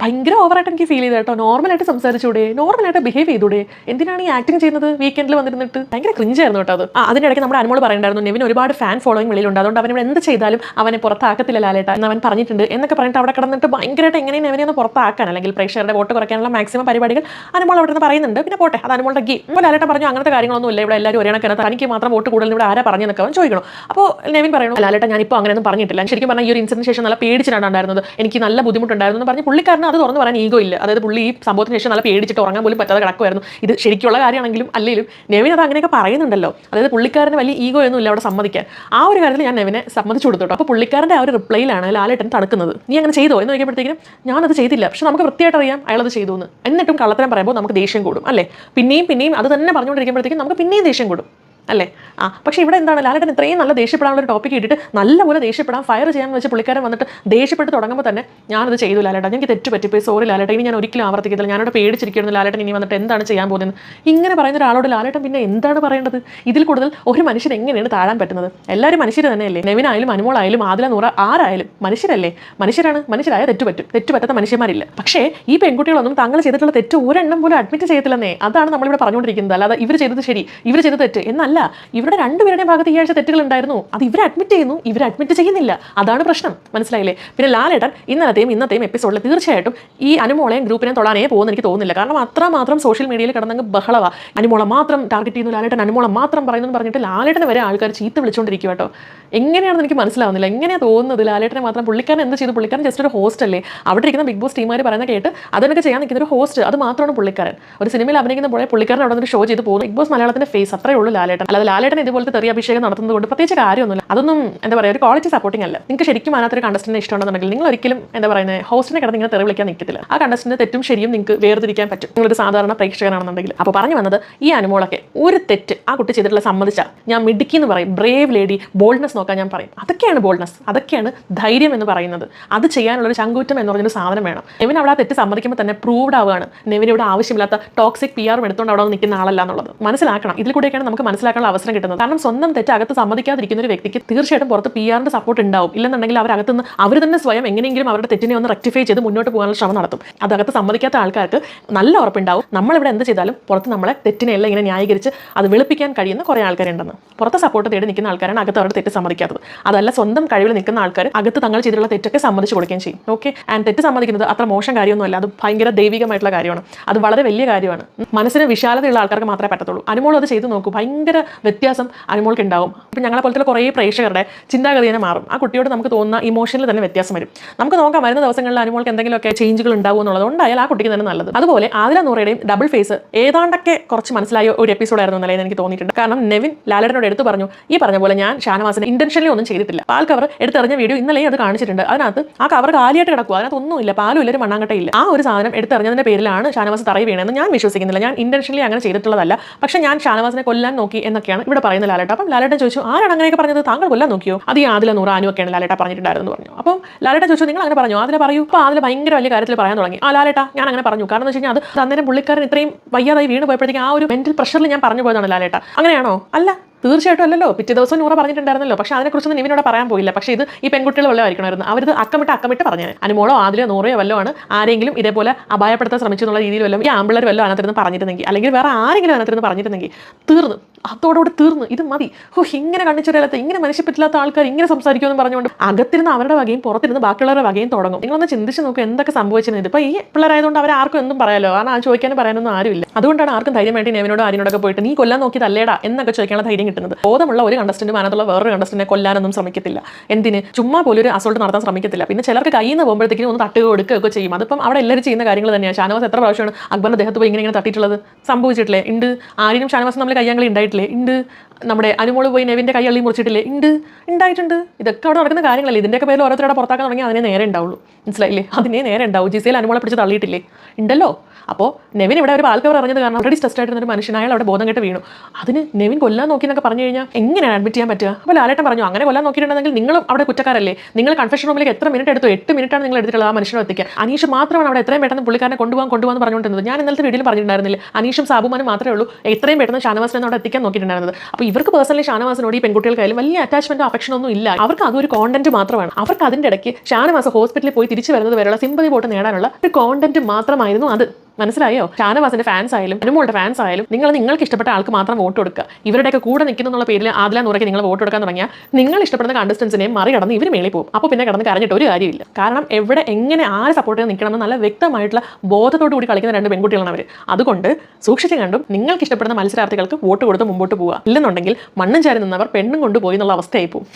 ഭയങ്കര ഓവറായിട്ട് എനിക്ക് ഫീൽ ചെയ്ത് കേട്ടോ നോർമലായിട്ട് സംസാരിച്ചൂടെ? നോർമലായിട്ട് ബിഹേവ് ചെയ്തൂടെ? എന്തിനാണ് ഈ ആക്ടിങ് ചെയ്യുന്നത്? വീക്കെൻഡിൽ വന്നിരുന്നിട്ട്? ഭയങ്കര ക്രിഞ്ചായിരുന്നു കേട്ടോ അത്. അതിനിടയ്ക്ക് നമ്മുടെ അനുമോൾ പറയണ്ടായിരുന്നു നെവിൻ ഒരുപാട് ഫാൻ ഫോളോയിങ് വെളിയിലുണ്ട് അതുകൊണ്ട് അവൻ ഇവിടെ എന്ത് ചെയ്താലും അവനെ പുറത്താക്കത്തില്ല ലാലേട്ട എന്ന് അവൻ പറഞ്ഞിട്ടുണ്ട്. എന്നൊക്കെ പറഞ്ഞിട്ട് അവിടെ കിടന്നിട്ട് ഭയങ്കരമായിട്ട് എങ്ങനെയും നെവിനെ ഒന്ന് പുറത്താക്കാൻ അല്ലെങ്കിൽ പ്രേക്ഷകരുടെ വോട്ട് കുറയ്ക്കാനുള്ള മാക്സിമം പരിപാടികൾ അനുമോൾ അവിടെ നിന്ന് പറയുന്നുണ്ട്. പിന്നെ പോട്ടെ അത് അനുമോളുടെ ഗെയിം ഇപ്പോൾ ലാലേട്ട പറഞ്ഞു അങ്ങനത്തെ കാര്യങ്ങളൊന്നും ഇല്ല. ഇവിടെ എല്ലാവരും ഒരേ കണക്കാണ് തനിക്ക് മാത്രം വോട്ട് കൂടുതൽ ഇവിടെ ആരാ പറഞ്ഞു അവൻ ചോദിക്കണം. അപ്പോൾ നെവിൻ പറയുന്നു ലാലേട്ടൻ ഞാനിപ്പോൾ അങ്ങനെയൊന്നും പറഞ്ഞിട്ടില്ല. ശരിക്കും പറഞ്ഞാൽ ഈ ഒരു ഇൻസിഡന്റ് ശേഷം നല്ല പേടിച്ചിട്ടാണ് ഉണ്ടായിരുന്നത്. എനിക്ക് നല്ല ബുദ്ധിമുട്ടുണ്ടായിരുന്നു എന്ന് പറഞ്ഞ് പുള്ളിക്കാരന് അത് തുറന്ന് പറയാൻ ഈഗോ ഇല്ല. അതായത് പുള്ളി ഈ സംഭവത്തിന് ശേഷം നല്ല പേടിച്ചിട്ട് ഉറങ്ങാൻ പോലും പറ്റാതെ കിടക്കുമായിരുന്നു ഇത് ശരിക്കുള്ള കാര്യമാണെങ്കിലും അല്ലെങ്കിലും നെവിൻ അത് അങ്ങനെയൊക്കെ പറയുന്നുണ്ടല്ലോ. അതായത് പുള്ളിക്കാരന് വലിയ ഈഗോ ഒന്നും ഇല്ല അവിടെ സമ്മതിക്കാൻ. ആ ഒരു കാര്യത്തിൽ ഞാൻ നെവിനെ സമ്മതിച്ചു കൊടുത്തു അപ്പോൾ പുള്ളിക്കാരന്റെ ആ ഒരു റിപ്ലൈയിലാണ് ലാലേട്ടൻ തടുക്കുന്നത് നീ അങ്ങനെ ചെയ്തോ? എന്ന് ചോദിക്കുമ്പോഴത്തേക്കും ഞാനത് ചെയ്തില്ല. പക്ഷെ നമുക്ക് വൃത്തിയായിട്ട് അറിയാം അയാളത് ചെയ്തു എന്ന് എന്നിട്ടും കള്ളത്തരം പറയുമ്പോൾ നമുക്ക് ദേഷ്യം കൂടും അല്ലേ? പിന്നെയും പിന്നെയും അത് തന്നെ പറഞ്ഞുകൊണ്ടിരിക്കുമ്പോഴത്തേക്കും നമുക്ക് പിന്നെയും ദേഷ്യം കൂടും. അല്ലേ? ആ പക്ഷേ ഇവിടെ എന്താണ്? ലാലേട്ടൻ ഇത്രയും നല്ല ദേഷ്യപ്പെടാനുള്ള ഒരു ടോപ്പിക് ഇട്ടിട്ട് നല്ലപോലെ ദേഷ്യപ്പെടാൻ ഫയർ ചെയ്യാമെന്ന് വെച്ച് പുള്ളിക്കാരൻ വന്നിട്ട് ദേഷ്യപ്പെട്ട് തുടങ്ങുമ്പോൾ തന്നെ ഞാനത് ചെയ്തു ലാലേട്ടൻ എനിക്ക് തെറ്റ് പറ്റിപ്പോയി സോറി ലാലേട്ടൻ ഇനി ഞാൻ ഒരിക്കലും ആവർത്തിക്കത്തില്ല. ഞാനോട് പേടിച്ചിരിക്കുന്നു ലാലേട്ടൻ ഇനി വന്നിട്ട് എന്താണ് ചെയ്യാൻ പോകുന്നത് ഇങ്ങനെ പറയുന്ന ഒരാളോട് ലാലേട്ടൻ പിന്നെ എന്താണ് പറയേണ്ടത്? ഇതിൽ കൂടുതൽ ഒരു മനുഷ്യൻ എങ്ങനെയാണ് താഴാൻ പറ്റുന്നത്? എല്ലാവരും മനുഷ്യർ തന്നെയല്ലേ? നെവിനായാലും അനുമോളായാലും ആദില നൂറ ആരായാലും മനുഷ്യരല്ലേ? മനുഷ്യരാണ്. മനുഷ്യരായ തെറ്റ് പറ്റും തെറ്റ് പറ്റാത്ത മനുഷ്യന്മാരില്ല. പക്ഷേ ഈ പെൺകുട്ടികളൊന്നും താങ്കൾ ചെയ്തിട്ടുള്ള തെറ്റ് ഒരെണ്ണം പോലും അഡ്മിറ്റ് ചെയ്യത്തില്ലെന്നേ. അതാണ് നമ്മളിവിടെ പറഞ്ഞുകൊണ്ടിരിക്കുന്നത്. അല്ലാതെ ഇവർ ചെയ്തത് ശരി ഇവർ ചെയ്തത് തെറ്റ്. എന്നല്ല ഇവരുടെ രണ്ടുപേരുടെയും ഭാഗത്ത് ഈ ആഴ്ച തെറ്റുകൾ ഉണ്ടായിരുന്നു. അത് ഇവർ അഡ്മിറ്റ് ചെയ്യുന്നു ഇവർ അഡ്മിറ്റ് ചെയ്യുന്നില്ല. അതാണ് പ്രശ്നം. മനസ്സിലായില്ലേ? പിന്നെ ലാലേട്ടൻ ഇന്നലത്തെയും ഇന്നത്തെയും എപ്പിസോഡിൽ തീർച്ചയായിട്ടും ഈ അനുമോളെയും ഗ്രൂപ്പിനെ തൊടാനേ പോകുമെന്ന് എനിക്ക് തോന്നുന്നില്ല. കാരണം അത്രമാത്രം സോഷ്യൽ മീഡിയയിൽ കിടന്നങ്ങ് ബഹളവാ. അനുമോളെ മാത്രം ടാർഗറ്റ് ചെയ്യുന്നു ലാലേട്ടൻ അനുമോളെ മാത്രം പറയുന്നു പറഞ്ഞിട്ട് ലാലേട്ടനെ വരെ ആൾക്കാർ ചീത്ത വിളിച്ചുകൊണ്ടിരിക്കും കേട്ടോ എങ്ങനെയാണെന്ന് എനിക്ക് മനസ്സിലാവുന്നില്ല. എങ്ങനെയാണ് തോന്നുന്നത് ലാലേട്ടനെ മാത്രം പുള്ളിക്കാരൻ എന്ത് ചെയ്തു? പുള്ളിക്കാരൻ ജസ്റ്റ് ഒരു ഹോസ്റ്റ് അല്ലേ? അവിടെ ഇരിക്കുന്ന ബിഗ് ബോസ് ടീമാർ പറയുന്ന കേട്ട് അതിനൊക്കെ ചെയ്യാൻ നിൽക്കുന്ന ഒരു ഹോസ്റ്റ് അത് മാത്രമാണ് പുള്ളിക്കാരൻ. ഒരു സിനിമയിൽ അഭിനയിക്കുന്ന പോലെ പുള്ളിക്കാരൻ അവിടെ നിന്ന് ഷോ ചെയ്ത് പോകുന്നു. ബിഗ് ബോസ് മലയാളത്തിന്റെ ഫേസ് അത്രയേ ഉള്ളൂ ലാലേട്ടൻ. അല്ലാതെ ലാലേട്ടൻ ഇതുപോലത്തെ തെറി അഭിഷേകം നടത്തുന്നത് കൊണ്ട് പ്രത്യേകിച്ച് കാര്യമൊന്നുമില്ല. അതൊന്നും എന്താ പറയുക ഒരു ക്വാളിറ്റി സപ്പോർട്ടിംഗ് അല്ല. നിങ്ങൾക്ക് ശരിക്കും അതിനകത്തൊരു കണ്ടസ്റ്റന്റിനെ ഇഷ്ടമുണ്ടെന്നുണ്ടെങ്കിൽ നിങ്ങൾ ഒരിക്കലും എന്താ പറയുന്നത് ഹോസ്റ്റിനെ കിടന്ന് ഇങ്ങനെ തെറി വിളിക്കാൻ നിൽക്കത്തില്ല. ആ കണ്ടസ്റ്റന്റ് തെറ്റും ശരിയും നിങ്ങൾക്ക് വേർതിരിക്കാൻ പറ്റും. നിങ്ങളൊരു സാധാരണ പ്രേക്ഷകനാണെന്നുണ്ടെങ്കിൽ. അപ്പോൾ പറഞ്ഞു വന്നത് ഈ അനുമോളൊക്കെ ഒരു തെറ്റ് ആ കുട്ടി ചെയ്തിട്ടുള്ള സമ്മതിച്ച ഞാൻ മിടുക്കി എന്ന് പറയും. ബ്രേവ് ലേഡി ബോൾഡ്നസ് നോക്കാൻ ഞാൻ പറയും. അതൊക്കെയാണ് ബോൾഡ്നസ് അതൊക്കെയാണ് ധൈര്യം എന്ന് പറയുന്നത്. അത് ചെയ്യാനുള്ള ഒരു ചങ്കൂറ്റം എന്ന് പറഞ്ഞൊരു സാധനം വേണം. നെവിൻ അവിടെ ആ തെറ്റ് സമ്മതിക്കുമ്പോൾ തന്നെ പ്രൂവ്ഡ് ആവുകയാണ്. നെവിൻ ഇവിടെ ആവശ്യമില്ലാത്ത ടോക്സിക് പി ആറും എടുത്തുകൊണ്ട് അവിടെ നിൽക്കുന്ന ആളല്ല എന്നുള്ളത്. മനസ്സിലാക്കണം. ഇതിൽ കൂടെയൊക്കെയാണ് നമുക്ക് മനസ്സിലാക്കാൻ മനസ്സിലാക്കാനുള്ള അവസരം കിട്ടുന്നത്. കാരണം സ്വന്തം തെറ്റ് അകത്ത് സമ്മതിക്കാതിരിക്കുന്ന ഒരു വ്യക്തിക്ക് തീർച്ചയായിട്ടും പുറത്ത് പി ആറിന്റെ സപ്പോർട്ട് ഉണ്ടാവും. ഇല്ലെന്നുണ്ടെങ്കിൽ അവർ അകത്തുനിന്ന് അവർ തന്നെ സ്വയം എങ്ങനെയെങ്കിലും അവരുടെ തെറ്റിനെ ഒന്ന് റെക്ടിഫൈ ചെയ്ത് മുന്നോട്ട് പോകാനുള്ള ശ്രമം നടത്തും. അതകത്ത് സമ്മതിക്കാത്ത ആൾക്കാർക്ക് നല്ല ഉറപ്പുണ്ടാവും. നമ്മളിവിടെ എന്ത് ചെയ്താലും പുറത്ത് നമ്മളെ തെറ്റിനെല്ലാം ഇങ്ങനെ ന്യായീകരിച്ച് അത് വെളുപ്പിക്കാൻ കഴിയുന്ന കുറേ ആൾക്കാരുണ്ടെന്ന്. പുറത്ത് സപ്പോർട്ട് തേടി നിൽക്കുന്ന ആൾക്കാരാണ് അകത്ത് അവരുടെ തെറ്റ് സമ്മതിക്കാത്തത്. അതല്ല സ്വന്തം കഴിവിൽ നിൽക്കുന്ന ആൾക്കാർ അകത്ത് തങ്ങൾ ചെയ്തിട്ടുള്ള തെറ്റൊക്കെ സമ്മതിച്ചു കൊടുക്കുകയും ചെയ്യും. ഓക്കെ ആൻഡ് തെറ്റ് സമ്മതിക്കുന്നത് അത്ര മോശം കാര്യമൊന്നുമല്ല. അത് ഭയങ്കര ദൈവികമായിട്ടുള്ള കാര്യമാണ്. അത് വളരെ വലിയ കാര്യമാണ്. മനസ്സിന് വിശാലതയുള്ള ആൾക്കാർക്ക് മാത്രമേ പറ്റത്തുള്ളൂ. അനുമോൾ അത് ചെയ്തു നോക്കൂ. ഭയങ്കര വ്യത്യാസം അനുമോൾക്ക് ഉണ്ടാവും. അപ്പം ഞങ്ങളെ പോലത്തെ കുറേ പ്രേക്ഷകരുടെ ചിന്താഗതി തന്നെ മാറും. ആ കുട്ടിയോട് നമുക്ക് തോന്നുന്ന ഇമോഷനിൽ തന്നെ വ്യത്യാസം വരും. നമുക്ക് നോക്കാം വരുന്ന ദിവസങ്ങളിൽ അനുമോൾക്ക് എന്തെങ്കിലുമൊക്കെ ചേഞ്ചുകൾ ഉണ്ടാവും എന്നുള്ളത് ഉണ്ടായാൽ ആ കുട്ടിക്ക് തന്നെ നല്ലത്. അതുപോലെ ആദില നൂറയുടെയും ഡബിൾ ഫേസ് ഏതാണ്ടൊക്കെ കുറച്ച് മനസ്സിലായ ഒരു എപ്പിസോഡ് ആയിരുന്നു എന്നല്ലേ എനിക്ക് തോന്നിയിട്ടുണ്ട്. കാരണം നെവിൻ ലാലേട്ടനോട് എടുത്തു പറഞ്ഞു ഈ പറഞ്ഞ പോലെ ഞാൻ ഷാനവാസിനെ ഇന്റൻഷനിൽ ഒന്നും ചെയ്തിട്ടില്ല. പാൽ കവർ എടുത്തെറിഞ്ഞ വീഡിയോ ഇന്നലെയും അത് കാണിച്ചിട്ടുണ്ട്. അതിനകത്ത് ആ കവർ കാലിയായിട്ട് കിടക്കുക അതിനകത്ത് ഒന്നുമില്ല. പാലും ഇല്ല ഒരു മണ്ണാങ്കട്ടയില്ല. ആ ഒരു സാധനം എടുത്തെറിഞ്ഞതിന്റെ പേരിലാണ് ഷാനവാസ് തറയി വീണെന്ന് ഞാൻ വിശ്വസിക്കുന്നില്ല. ഞാൻ ഇന്റൻഷനിലി അങ്ങനെ ചെയ്തിട്ടുള്ളതല്ല. പക്ഷേ ഞാൻ ഷാനവാസിനെ കൊല്ലാൻ നോക്കി എന്നൊക്കെയാണ് ഇവിടെ പറയുന്ന ലാലേട്ട അപ്പം ലാലേട്ടൻ ചോദിച്ചു ആരാണ് അങ്ങനെയൊക്കെ പറഞ്ഞത്? താങ്കൾ കൊല്ലാൻ നോക്കിയോ? അത് ഈ ആദില നൂറ് അനുവൊക്കെയാണ് ലാലേട്ട പറഞ്ഞിട്ടുണ്ടായിരുന്നു പറഞ്ഞു. അപ്പം ലാലേട്ട ചോദിച്ചു നിങ്ങൾ അങ്ങനെ പറഞ്ഞു? ആദില പറയൂ. അപ്പോൾ ആദില ഭയങ്കര വലിയ കാര്യത്തിൽ പറയാൻ തുടങ്ങി. ആ ലാലേട്ട ഞാൻ അങ്ങനെ പറഞ്ഞു. കാരണം എന്ന് വെച്ച് കഴിഞ്ഞാൽ അത് അന്നേരം പുള്ളിക്കാരൻ ഇത്രയും വയ്യാതായി വീണ് പോയപ്പോഴത്തേക്ക് ആ ഒരു മെന്റൽ പ്രഷറിൽ ഞാൻ പറഞ്ഞു പോയതാണ് ലാലേട്ട. അങ്ങനെയാണോ? അല്ല തീർച്ചയായിട്ടും അല്ലല്ലോ. പിറ്റേ ദിവസം നൂറ പറഞ്ഞിട്ടുണ്ടായിരുന്നല്ലോ. പക്ഷേ അതിനെക്കുറിച്ചൊന്നും ഇവനോട് പറയാൻ പോയില്ല. പക്ഷേ ഇത് ഈ പെൺകുട്ടികൾ വല്ലതായിരിക്കണമായിരുന്നു അവരിത് അക്കമിട്ട് അക്കമിട്ട് പറഞ്ഞു അനുമോളോ ആദിലോ നൂറയോ വല്ലോ ആണ് ആരെങ്കിലും ഇതേപോലെ അപായപ്പെടുത്താൻ ശ്രമിച്ചു എന്നുള്ള രീതിയിൽ വല്ലതും ഈ ആമ്പിളർ വല്ലോ അതിനകത്തിരുന്ന് പറഞ്ഞിരുന്നെങ്കിൽ അല്ലെങ്കിൽ വേറെ ആരെങ്കിലും അതിനകത്തിരുന്ന് പറഞ്ഞിരുന്നെങ്കിൽ തീർന്നു. അതോടുകൂടി തീർന്നു. ഇത് മതി. ഹോ ഇങ്ങനെ കണ്ണിച്ചൊരലത്ത് ഇങ്ങനെ മനുഷ്യപ്പറ്റില്ലാത്ത ആൾക്കാർ ഇങ്ങനെ സംസാരിക്കുമെന്ന് പറഞ്ഞുകൊണ്ട് അകത്തിരുന്ന് അവരുടെ വകയും പുറത്തിരുന്ന് ബാക്കിയുള്ളവരുടെ വകയും തുടങ്ങും. നിങ്ങളൊന്ന് ചിന്തിച്ച് നോക്കുക എന്തൊക്കെ സംഭവിച്ചിരുന്നത്. ഇപ്പോൾ ഈ പിള്ളേരായതുകൊണ്ട് അവർ ആർക്കും എന്തും പറയാലോ? കാരണം ആ ചോദിക്കാനും പറയാനൊന്നും ആരുമില്ല. അതുകൊണ്ടാണ് ആർക്കും ധൈര്യമായിട്ട് നെവിനോട് ആരിനോടൊക്കെ പോയിട്ട് നീ കൊല്ലാൻ നോക്കിയതല്ലേടാ എന്നൊക്കെ ചോദിക്കാനുള്ള ധൈര്യം കിട്ടുന്നത്. ബോധമുള്ള ഒരു കണ്ടസ്റ്റന്റ് മാനത്തുള്ള വേറൊരു കണ്ടസ്റ്റന്റിനെ കൊല്ലാനൊന്നും ശ്രമിക്കത്തില്ല. എന്തിന്? ചുമ്മാ പോലും ഒരു അസോൾട്ട് നടത്താൻ ശ്രമിക്കത്തില്ല. പിന്നെ ചിലർക്ക് കയ്യിൽ നിന്ന് പോകുമ്പോഴത്തേക്കും ഒന്ന് തട്ടുക കൊടുക്കുകയൊക്കെ ചെയ്യും. അതിപ്പം അവിടെ എല്ലാവരും ചെയ്യുന്ന കാര്യങ്ങൾ തന്നെയാണ് ഷാനവാസ് എത്ര പ്രാവശ്യമാണ് അക്ബറിന്റെ ദേഹത്ത് പോയി ഇങ്ങനെ ഇങ്ങനെ തട്ടിയിട്ടുള്ളത്? സംഭവിച്ചിട്ടില്ലേ? ഉണ്ട്. ആരിനും ഷാനവാസും നമ്മൾ കയ്യാങ്കളി ഉണ്ടായിട്ടില്ലേ? ഉണ്ട് നമ്മുടെ അനുമോൾ പോയി നെവിന്റെ കൈ അള്ളി മുറിച്ചിട്ടില്ലേ? ഉണ്ട് ഉണ്ടായിട്ടുണ്ട് ഇതൊക്കെ അവിടെ നടക്കുന്ന കാര്യങ്ങളല്ലേ? ഇതിന്റെയൊക്കെ പേരിൽ ഓരോരുത്തരുടെ പുറത്താക്കാൻ തുടങ്ങി അതിനെ നേരെ ഉണ്ടാവുള്ളൂ. മനസ്സിലായില്ലേ? അതിനെ നേരെ ഉണ്ടാവും. ജിസയിൽ അനുമോളെ പിടിച്ച് തള്ളിയിട്ടില്ലേ? ഉണ്ടല്ലോ അപ്പോൾ നെവിൻ ഇവിടെ ഒരു പാൽക്കവർ അറിഞ്ഞത് കാരണം ഓൾറെഡി സ്ട്രെസ്ഡ് ആയിട്ടുള്ള ഒരു മനുഷ്യൻ അവിടെ ബോധം കെട്ട് വീണു. അതിന് നെവിൻ കൊല്ലാൻ നോക്കി എന്നൊക്കെ പറഞ്ഞു കഴിഞ്ഞാൽ എങ്ങനെയാണ് അഡ്മിറ്റ് ചെയ്യാൻ പറ്റുക? അപ്പോൾ ലാലേട്ടൻ പറഞ്ഞു അങ്ങനെ കൊല്ലാൻ നോക്കിയിട്ടുണ്ടെങ്കിൽ നിങ്ങളും അവിടെ കുറ്റക്കാരല്ലേ? നിങ്ങൾ കൺഫെഷൻ റൂമിലേക്ക് എത്ര മിനിറ്റ് എടുത്തു? എട്ട് മിനിറ്റാണ് നിങ്ങൾ എടുത്തിട്ടുള്ളത് ആ മനുഷ്യനെ എത്തിക്കുക അനീഷ് മാത്രമാണ് അവിടെ എത്രയും പെട്ടെന്ന് പുള്ളിക്കാരനെ കൊണ്ടുപോകാൻ കൊണ്ടുപോകാൻ പറഞ്ഞുകൊണ്ടിരുന്നത്. ഞാൻ ഇന്നലത്തെ വീഡിയോയിൽ പറഞ്ഞിട്ടുണ്ടായിരുന്നില്ല? അനീഷും സാബുമാനും മാത്രമേ ഉള്ളൂ എത്രയും പെട്ടെന്ന് ഷാനവാസിനെ അവിടെ എത്തിക്കാൻ നോക്കിയിട്ടുണ്ടായിരുന്നത്. അപ്പോൾ ഇവർക്ക് പേഴ്സണലി ഷാനവാസിനോട് ഈ പെൺകുട്ടികൾക്കായാലും വലിയ അറ്റാച്ച്മെന്റോ അഫക്ഷനൊന്നും ഇല്ല. അവർക്ക് അതൊരു കോണ്ടന്റ് മാത്രമാണ്. അവർക്ക് അതിന്റെ ഇടയ്ക്ക് ഷാനവാസ് ഹോസ്പിറ്റലിൽ പോയി തിരിച്ചു വരുന്നത് വരെയുള്ള സിമ്പതി വോട്ട് നേടാനുള്ള ഒരു കോണ്ടന്റ് മാത്രമായിരുന്നു അത്. മനസ്സിലായോ? ഷാനവാസിന്റെ ഫാൻസ് ആയാലും അനുമോളുടെ ഫാൻസ് ആയാലും നിങ്ങൾ നിങ്ങൾക്ക് ഇഷ്ടപ്പെട്ട ആൾക്ക് മാത്രം വോട്ട് കൊടുക്കുക. ഇവരുടെയൊക്കെ കൂടെ നിൽക്കുന്ന പേരിൽ ആദില നൂറയ്ക്ക് നിങ്ങൾ വോട്ട് കൊടുക്കാൻ തുടങ്ങിയാൽ നിങ്ങൾ ഇഷ്ടപ്പെടുന്ന കണ്ടസ്റ്റൻസിനെ മറികടന്ന് ഇവർ മേളിൽ പോകും. അപ്പോൾ പിന്നെ കടന്ന് കരഞ്ഞിട്ട് ഒരു കാര്യമില്ല. കാരണം എവിടെ എങ്ങനെ ആരെ സപ്പോർട്ട് നിൽക്കണമെന്ന് നല്ല വ്യക്തമായിട്ടുള്ള ബോധത്തോടു കൂടി കളിക്കുന്ന രണ്ട് പെൺകുട്ടികളാണ് അവർ അതുകൊണ്ട് സൂക്ഷിച്ചു കണ്ടും നിങ്ങൾക്ക് ഇഷ്ടപ്പെടുന്ന മത്സരാർത്ഥികൾക്ക് വോട്ട് കൊടുത്ത് മുമ്പോട്ട് പോവുക. ഇല്ലെന്നുണ്ടെങ്കിൽ മണ്ണും ചാരി നിന്നവർ പെണ്ണും കൊണ്ടുപോയി എന്നുള്ള അവസ്ഥയായി പോകും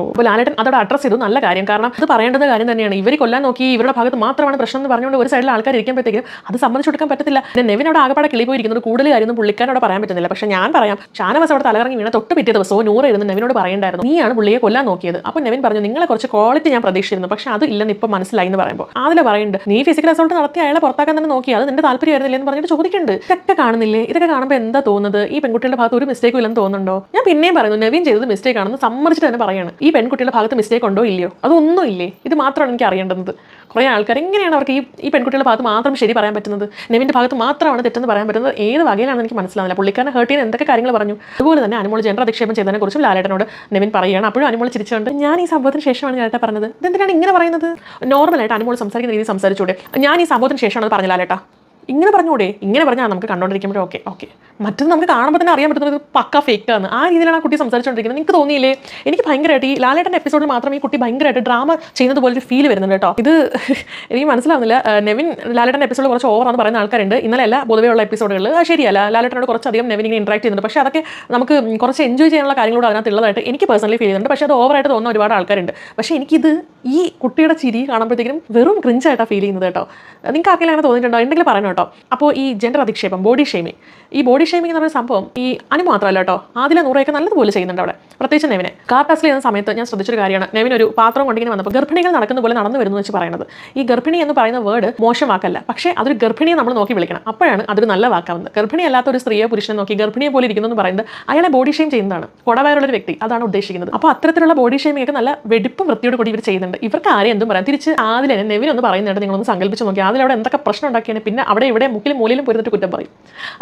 അപ്പോൾ ലാലേട്ടൻ അതോടെ അഡ്രസ്സ് ചെയ്തു. നല്ല കാര്യം. കാരണം അത് പറയേണ്ടത് കാര്യം തന്നെയാണ്. ഇവർ കൊല്ലാൻ നോക്കി ഇവരുടെ ഭാഗത്ത് മാത്രമാണ് പ്രശ്നം എന്ന് പറഞ്ഞുകൊണ്ട് ഒരു സൈഡിൽ ആൾക്കാർ ഇരിക്കുമ്പോഴത്തേക്കും അത് സമ്മതിച്ചു കൊടുക്കാൻ പറ്റത്തില്ല. പിന്നെ നെവിൻ അവിടെ ആകപ്പാടെ കിളി പോയിരിക്കുന്നത് കൂടുതൽ കാര്യമൊന്നും പുള്ളിക്കാരോട് പറയാൻ പറ്റുന്നില്ല. പക്ഷേ ഞാൻ പറയാം ഷാനവാസ് അവിടെ തലകറങ്ങി വീണ തൊട്ട് പിറ്റേ ദിവസവും നൂറ് ഇരുന്ന് നെവിനോട് പറയേണ്ടായിരുന്നു. നീയാണ് പുള്ളിയെ കൊല്ലാൻ നോക്കിയത്. അപ്പോൾ നെവിൻ പറഞ്ഞു നിങ്ങളെ കുറച്ച് ക്വാളിറ്റി ഞാൻ പ്രതീക്ഷിച്ചിരുന്നു. പക്ഷേ അത് ഇല്ലെന്ന് ഇപ്പം മനസ്സിലായി എന്ന് പറയുമ്പോൾ. അതിൽ പറയുന്നുണ്ട് നീ ഫിസിക്കൽ അസോൾട്ട് നടത്തി അയാളെ പുറത്താക്കാൻ തന്നെ നോക്കി. അത് നിന്റെ താല്പര്യമായിരുന്നില്ല എന്ന് പറഞ്ഞിട്ട് ചോദിക്കുന്നുണ്ട്. ഇതൊക്കെ കാണുന്നില്ലേ? ഇതൊക്കെ കാണുമ്പോൾ എന്താ തോന്നുന്നത്? ഈ പെൺകുട്ടിയുടെ ഭാഗത്ത് ഒരു മിസ്റ്റേക്കും ഇല്ലെന്ന് തോന്നുന്നുണ്ടോ? ഞാൻ പിന്നെയും പറയുന്നു നെവിൻ ചെയ്തത് മിസ്റ്റേക്ക് ആണെന്ന് സമ്മതിച്ചിട്ട് തന്നെ പറയാണ്. ഈ പെൺകുട്ടിയുടെ ഭാഗത്ത് മിസ്റ്റേക്ക് ഉണ്ടോ? ഇല്ലയോ? അതൊന്നും ഇല്ലേ? ഇത് മാത്രമാണ് എനിക്ക് അറിയേണ്ടത്. കുറേ ആൾക്കാർ എങ്ങനെയാണ് അവർക്ക് ഈ ഈ പെൺകുട്ടികളുടെ ഭാഗത്ത് മാത്രം ശരി പറയാൻ പറ്റുന്നത്? നെവിന്റെ ഭാഗത്ത് മാത്രമാണ് തെറ്റെന്ന് പറയാൻ പറ്റുന്നത്? ഏത് വകയിലാണ് എനിക്ക് മനസ്സിലാവില്ല പുള്ളിക്കാരൻ ഹേർട്ട് ചെയ്യുന്ന എന്തൊക്കെ കാര്യങ്ങൾ പറഞ്ഞു? അതുപോലെ തന്നെ അനുമോൾ ജെൻഡർ അധിക്ഷേപം ചെയ്തതിനെ കുറിച്ചും ലാലേട്ടനോട് നെവിൻ പറയുകയാണ്. അപ്പോഴും അനുമോൾ ചിരിച്ചുകൊണ്ട് ഞാൻ ഈ സംഭവത്തിന് ശേഷമാണ് ലാലേട്ട പറഞ്ഞത്. ഇതെന്തിനാണ് ഇങ്ങനെ പറയുന്നത്? നോർമലായിട്ട് അനുമോൾ സംസാരിക്കുന്ന രീതി സംസാരിച്ചൂടെ? ഞാൻ ഈ സംഭവത്തിന് ശേഷമാണ് അത് പറഞ്ഞ ലാലേട്ട. ഇങ്ങനെ പറഞ്ഞൂടെ ഇങ്ങനെ പറഞ്ഞാൽ നമുക്ക് കണ്ടുകൊണ്ടിരിക്കുമ്പോഴേ ഓക്കെ ഓക്കെ മറ്റത് നമുക്ക് കാണുമ്പോൾ തന്നെ അറിയാൻ പറ്റുന്നത് പക്ക ഫേക്കാണ് ആ രീതിയിലാണ് ആ കുട്ടി സംസാരിച്ചുകൊണ്ടിരിക്കുന്നത് നിങ്ങൾക്ക് തോന്നിയില്ലേ? എനിക്ക് ഭയങ്കരമായിട്ട് ഈ ലാലേട്ടന്റെ എപ്പിസോഡിൽ മാത്രം ഈ കുട്ടി ഭയങ്കരമായിട്ട് ഡ്രാമ ചെയ്യുന്നത് പോലെ ഒരു ഫീൽ വരുന്നുണ്ട് കേട്ടോ. ഇത് എനിക്ക് മനസ്സിലാവുന്നില്ല. നെവിൻ ലാലേട്ടന്റെ എപ്പിസോഡ് കുറച്ച് ഓവറാന്ന് പറയുന്ന ആൾക്കാരുണ്ട്. ഇന്നലെ അല്ല പൊതുവേ ഉള്ള എപ്പിസോഡുകളിൽ അത് ശരിയല്ല. ലാലേട്ടനോട് കുറച്ചധികം നെവിൻ ഇങ്ങനെ ഇൻട്രാക്ട് ചെയ്യുന്നുണ്ട്. പക്ഷേ അതൊക്കെ നമുക്ക് കുറച്ച് എൻജോയ് ചെയ്യാനുള്ള കാര്യങ്ങളോട് അതിനകത്ത് ഉള്ളതായിട്ട് എനിക്ക് പേഴ്സണലി ഫീൽ ചെയ്യുന്നുണ്ട്. പക്ഷേ അത് ഓവറായിട്ട് തോന്നുന്ന ഒരുപാട് ആൾക്കാരുണ്ട്. പക്ഷേ എനിക്കിത് ഈ കുട്ടിയുടെ ചിരി കാണുമ്പോഴത്തേക്കും വെറും ക്രിഞ്ചായിട്ടാണ് ഫീൽ ചെയ്യുന്നത് കേട്ടോ. നിങ്ങൾക്ക് ആർക്കെങ്കിലും അങ്ങനെ തോന്നിയിട്ടുണ്ടോ? എന്തെങ്കിലും പറയണം കേട്ടോ. അപ്പോൾ ഈ ജെൻഡർ അധിക്ഷേപം ബോഡി ഷെയ്മിങ് ഈ ബോഡി ഷേമിംഗ് എന്ന് പറയുന്ന സംഭവം ഈ അനു മാത്രമല്ല കേട്ടോ. ആദ്യം നൂറയൊക്കെ നല്ലതുപോലെ ചെയ്യുന്നുണ്ട് അവിടെ. പ്രത്യേകിച്ച് നെവിനെ. കാർ ടാസ്കിൽ ചെയ്യുന്ന സമയത്ത് ഞാൻ ശ്രദ്ധിച്ചൊരു കാര്യമാണ്. നെവിൻ ഒരു പാത്രം കൊണ്ടിങ്ങനെ വന്നപ്പോൾ ഗർഭിണികൾ നടക്കുന്ന പോലെ നടന്നു വരുന്നു വെച്ച് പറയുന്നത്. ഈ ഗർഭിണി എന്ന് പറയുന്ന വേർഡ് മോശം വാക്കല്ല. പക്ഷേ അതൊരു ഗർഭിണിയെ നമ്മൾ നോക്കി വിളിക്കണം. അപ്പോഴാണ് അതൊരു നല്ല വാക്കാവുന്നത്. ഗർഭിണി അല്ലാത്ത ഒരു സ്ത്രീയോ പുരുഷനെ നോക്കി ഗർഭിണിയെ പോലെ ഇരിക്കുന്നു എന്ന് പറയുന്നത് അയാളെ ബോഡി ഷെയിം ചെയ്യുന്നതാണ്. കൊടവയറുള്ള ഒരു വ്യക്തി. അതാണ് ഉദ്ദേശിക്കുന്നത്. അപ്പോൾ അത്തരത്തിലുള്ള ബോഡി ഷെയിമിംഗ് ഒക്കെ നല്ല വെടിപ്പും വൃത്തിയോട് കൂടി ഇവർ ചെയ്യുന്നുണ്ട്. ഇവർക്ക് ആരെയും എന്തും പറയാം. തിരിച്ച് ആദിലെ നെവിൻ ഒന്ന് പറയുന്നുണ്ട് നിങ്ങളൊന്ന് സങ്കല്പിച്ച് നോക്കി ആദ്യം അവിടെ എന്തൊക്കെ പ്രശ്നം ഉണ്ടാക്കിയാണ് പിന്നെ അവിടെ ഇവിടെ മുക്കിലും മൂലയിലും പോയിരുന്നിട്ട് കുറ്റം പറയും.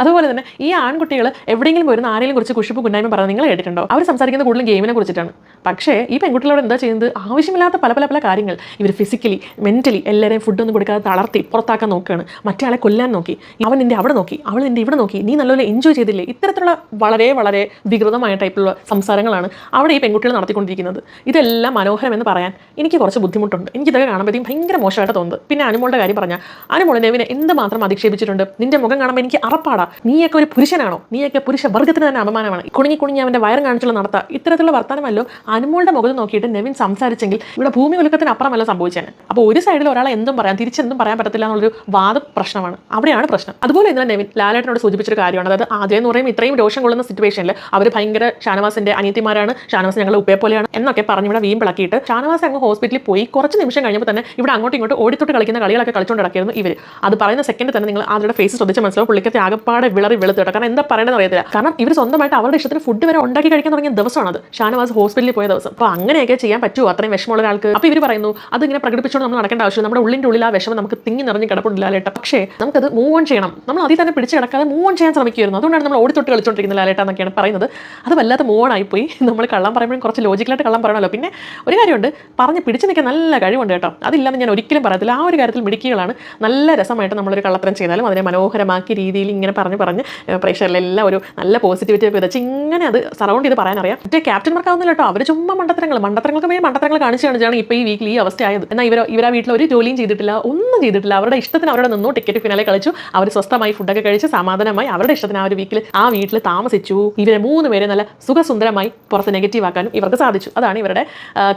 അതുപോലെ തന്നെ ഈ ആൺകുട്ടികൾ എവിടെയെങ്കിലും വരുന്ന ആരെങ്കിലും കുറിച്ച് കുഷിപ്പ് കുന്നായ്മ പറഞ്ഞാൽ നിങ്ങൾ കേട്ടിട്ടുണ്ടോ? അവർ സംസാരിക്കുന്നത് കൂടുതലും ഗെയിമിനെ കുറിച്ചിട്ടാണ്. പക്ഷേ ഈ പെൺകുട്ടികളോട് എന്താ ചെയ്യുന്നത്? ആവശ്യമില്ലാത്ത പല പല പല കാര്യങ്ങൾ. ഇവർ ഫിസിക്കലി മെന്റലി എല്ലാവരെയും ഫുഡൊന്നും കൊടുക്കാതെ തളർത്തി പുറത്താക്കാൻ നോക്കുകയാണ്. മറ്റേ കൊല്ലാൻ നോക്കി. അവൻ നിന്റെ അവിടെ നോക്കി. അവൾ നിന്റെ ഇവിടെ നോക്കി. നീ നല്ലപോലെ എൻജോയ് ചെയ്തില്ലേ? ഇത്തരത്തിലുള്ള വളരെ വളരെ വികൃതമായ ടൈപ്പിലുള്ള സംസാരങ്ങളാണ് അവിടെ ഈ പെൺകുട്ടികൾ നടത്തിക്കൊണ്ടിരിക്കുന്നത്. ഇതെല്ലാം മനോഹരം എന്ന് പറയാൻ എനിക്ക് കുറച്ച് ബുദ്ധിമുട്ടുണ്ട്. എനിക്കിതൊക്കെ കാണുമ്പോഴത്തേക്കും ഭയങ്കര മോശമായിട്ട് തോന്നുന്നത്. പിന്നെ അനുമോളുടെ കാര്യം പറഞ്ഞാൽ അനുമോൾ എന്ത് മാത്രം അധിക്ഷേപിച്ചിട്ടുണ്ട്? നിന്റെ മുഖം കാണുമ്പോൾ എനിക്ക് അറപ്പാടാ. നീയൊക്കെ ഒരു പുരുഷനാണോ? നീയൊക്കെ പുരുഷ വർഗത്തിന് തന്നെ അപമാനമാണ്. കുണുങ്ങി കുണുങ്ങി അവന്റെ വയറും കാണിച്ചുള്ള നടത്ത ഇത്തരത്തിലുള്ള വർത്തമാനമല്ലോ അനുമോളുടെ മുഖത്ത് നോക്കിയിട്ട് നെവിൻ സംസാരിച്ചെങ്കിൽ ഇവിടെ ഭൂമി ഉലക്കത്തിന് അപ്പുറമല്ല സംഭവിച്ചേനെ അപ്പോൾ ഒരു സൈഡിൽ ഒരാളെ എന്തും പറയാം തിരിച്ചെന്തും പറയാൻ പറ്റത്തില്ല എന്നുള്ളൊരു വാദ പ്രശ്നമാണ്. അവിടെയാണ് പ്രശ്നം. അതുപോലെ ഇന്നലെ നെവിൻ ലാലേട്ടനോട് സൂചിപ്പിച്ചൊരു കാര്യമാണ്. അതായത് ആദ്യം എന്ന് പറയുമ്പോൾ ഇത്രയും രോഷം കൊള്ളുന്ന സിറ്റുവേഷനിൽ അവർ ഭയങ്കര ഷാനവാസിന്റെ അനിയത്തിമാരാണ് ഷാനവാസ് ഞങ്ങൾ ഉപ്പേ പോലെയാണ് എന്നൊക്കെ പറഞ്ഞ് ഇവിടെ വീം പിളക്കിയിട്ട് ഷാനവാസ് അങ്ങ് ഹോസ്പിറ്റലിൽ പോയി. കുറച്ച് നിമിഷം കഴിഞ്ഞപ്പോൾ തന്നെ ഇവിടെ അങ്ങോട്ടും ഇങ്ങോട്ടും ഓടിത്തൊട്ട് കളിക്കുന്ന കളികളൊക്കെ കളിച്ചുകൊണ്ട് നടക്കായിരുന്നു ഇവർ അത് പറയുന്ന സെക്കൻഡ് തന്നെ നിങ്ങൾ അവരുടെ ഫേസ് ശ്രദ്ധിച്ച് മനസ്സിലാവും. പുള്ളിക്കത്തെ ആകപ്പാടെ വിളറി വെളുത്ത് കേട്ടോ. കാരണം എന്താ പറയണമെന്ന് അറിയത്തില്ല. കാരണം ഇവർ സ്വന്തമായിട്ട് അവരുടെ ഇഷ്ടത്തിന് ഫുഡ് വരെ ഉണ്ടാക്കി കഴിക്കാൻ തുടങ്ങിയ ദിവസമാണ് അത് ഷാനവാസ് ഹോസ്പിറ്റലിൽ പോയ ദിവസം. അപ്പോൾ അങ്ങനെയൊക്കെ ചെയ്യാൻ പറ്റുമോ? അത്രയും വിഷമമുള്ള ഒരാൾക്ക്. അപ്പോൾ ഇവർ പറയുന്നു അതിങ്ങനെ പ്രകടിപ്പിച്ചുകൊണ്ട് നമ്മൾ നടക്കേണ്ട ആവശ്യം നമ്മുടെ ഉള്ളിന്റെ ഉള്ളിൽ ആ വിഷമം നമുക്ക് തിങ്ങി നിറഞ്ഞ് കിടപ്പുണ്ടില്ല ലേട്ടാ പക്ഷേ നമുക്കത് മൂവ് ഓൺ ചെയ്യണം. നമ്മൾ അതിൽ തന്നെ പിടിച്ച് കിടക്കാതെ മൂവ് ഓൺ ചെയ്യാൻ ശ്രമിക്കുമായിരുന്നു അതുകൊണ്ടാണ് നമ്മൾ ഓടിത്തൊട്ട് കളിച്ചുകൊണ്ടിരിക്കുന്നത് ലാലേട്ട എന്നൊക്കെയാണ് പറയുന്നത്. അത് വല്ലാത്ത മൂവ് ഓൺ ആയിപ്പോയി. നമ്മൾ കള്ളം പറയുമ്പോഴും കുറച്ച് ലോജിക്കലായിട്ട് കള്ളം പറയണമല്ലോ. പിന്നെ ഒരു കാര്യമുണ്ട്. പറഞ്ഞ് പിടിച്ച് നിൽക്കാൻ നല്ല കഴിവുണ്ട് കേട്ടോ. അതില്ലാന്ന് ഞാൻ ഒരിക്കലും പറയത്തില്ല. ആ ഒരു കാര്യത്തിൽ മിടുക്കികളാണ്. നല്ല രസമായിട്ട് നമ്മളൊരു കള്ളത്തരം ചെയ്താലും അതിനെ മനോഹരമാക്കിയ രീതിയിൽ ഇങ്ങനെ പറഞ്ഞ് പറഞ്ഞ് ഏഹ് പ്രേക്ഷകരിലെല്ലാം ഒരു നല്ല പോസിറ്റിവിറ്റി വിതച്ച് ഇങ്ങനെ അത് സറൗണ്ട് ചെയ്ത് പറയാനറിയാം. മറ്റേ ക്യാപ്റ്റന്മാർക്കാവുന്നില്ല കേട്ടോ. അവർ ചുമ്മാ മണ്ടത്തരങ്ങൾ മണ്ടത്തരങ്ങൾക്ക് മേൽ മണ്ടത്തരങ്ങൾ കാണിച്ചു കാണിച്ചാണ് ഇപ്പോൾ ഈ വീക്കിൽ ഈ അവസ്ഥയായത്. എന്നാൽ ഇവർ ആ വീട്ടിൽ ഒരു ജോലിയും ചെയ്തിട്ടില്ല ഒന്നും ചെയ്തിട്ടില്ല. അവരുടെ ഇഷ്ടത്തിന് അവരുടെ നിന്നു ടിക്കറ്റ് ഫിനാലെ കളിച്ചു. അവർ സ്വസ്ഥമായി ഫുഡൊക്കെ കഴിച്ച് സമാധാനമായി അവരുടെ ഇഷ്ടത്തിന് ആ ഒരു വീക്കിൽ ആ വീട്ടിൽ താമസിച്ചു. ഇവരെ മൂന്ന് പേരെ നല്ല സുഖസുന്ദരമായി പുറത്ത് നെഗറ്റീവ് ആക്കാനും ഇവർക്ക് സാധിച്ചു. അതാണ് ഇവരുടെ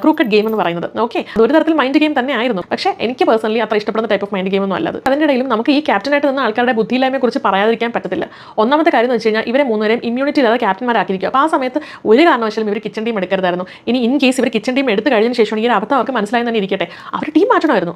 ക്രൂക്കറ്റ് ഗെയിം എന്ന് പറയുന്നത്. ഓക്കെ ഒരു തരത്തിൽ മൈൻഡ് ഗെയിം തന്നെ ആയിരുന്നു. പക്ഷേ എനിക്ക് പേഴ്സണലി അത്ര ഇഷ്ടപ്പെടുന്ന ടൈപ്പ് ഓഫ് മൈൻഡ് ഗെയിം ഒന്നും അല്ലത് അതിന്റെ ഇടയിലും നമുക്ക് ഈ ക്യാപ്റ്റനായിട്ട് നിന്ന ആൾക്കാരുടെ ബുദ്ധിയില്ലായ്മയെ കുറിച്ച് പറയാതിരിക്കാൻ പറ്റത്തില്ല. ഒന്നാമത്തെ കാര്യം എന്ന് വെച്ച് കഴിഞ്ഞാൽ ഇവരെ മൂന്നുപേരെയും ഇമ്മ്യൂണിറ്റി ഇല്ലാതെ ക്യാപ്റ്റന്മാരാക്കിയിരിക്കും അപ്പോൾ ആ സമയത്ത് ഒരു കാരണവശാലും ഇവർ കിച്ചൺ ടീം എടുക്കരുതായിരുന്നു. ഇനി ഇൻ കേസ് ഇവർ കിച്ചൺ ടീം എടുത്തു കഴിഞ്ഞതിന് ശേഷം ഈ ഒരു അവർക്ക് മനസ്സിലായി തന്നെ ഇരിക്കട്ടെ. അവർ ടീം മാറ്റണമായിരുന്നു.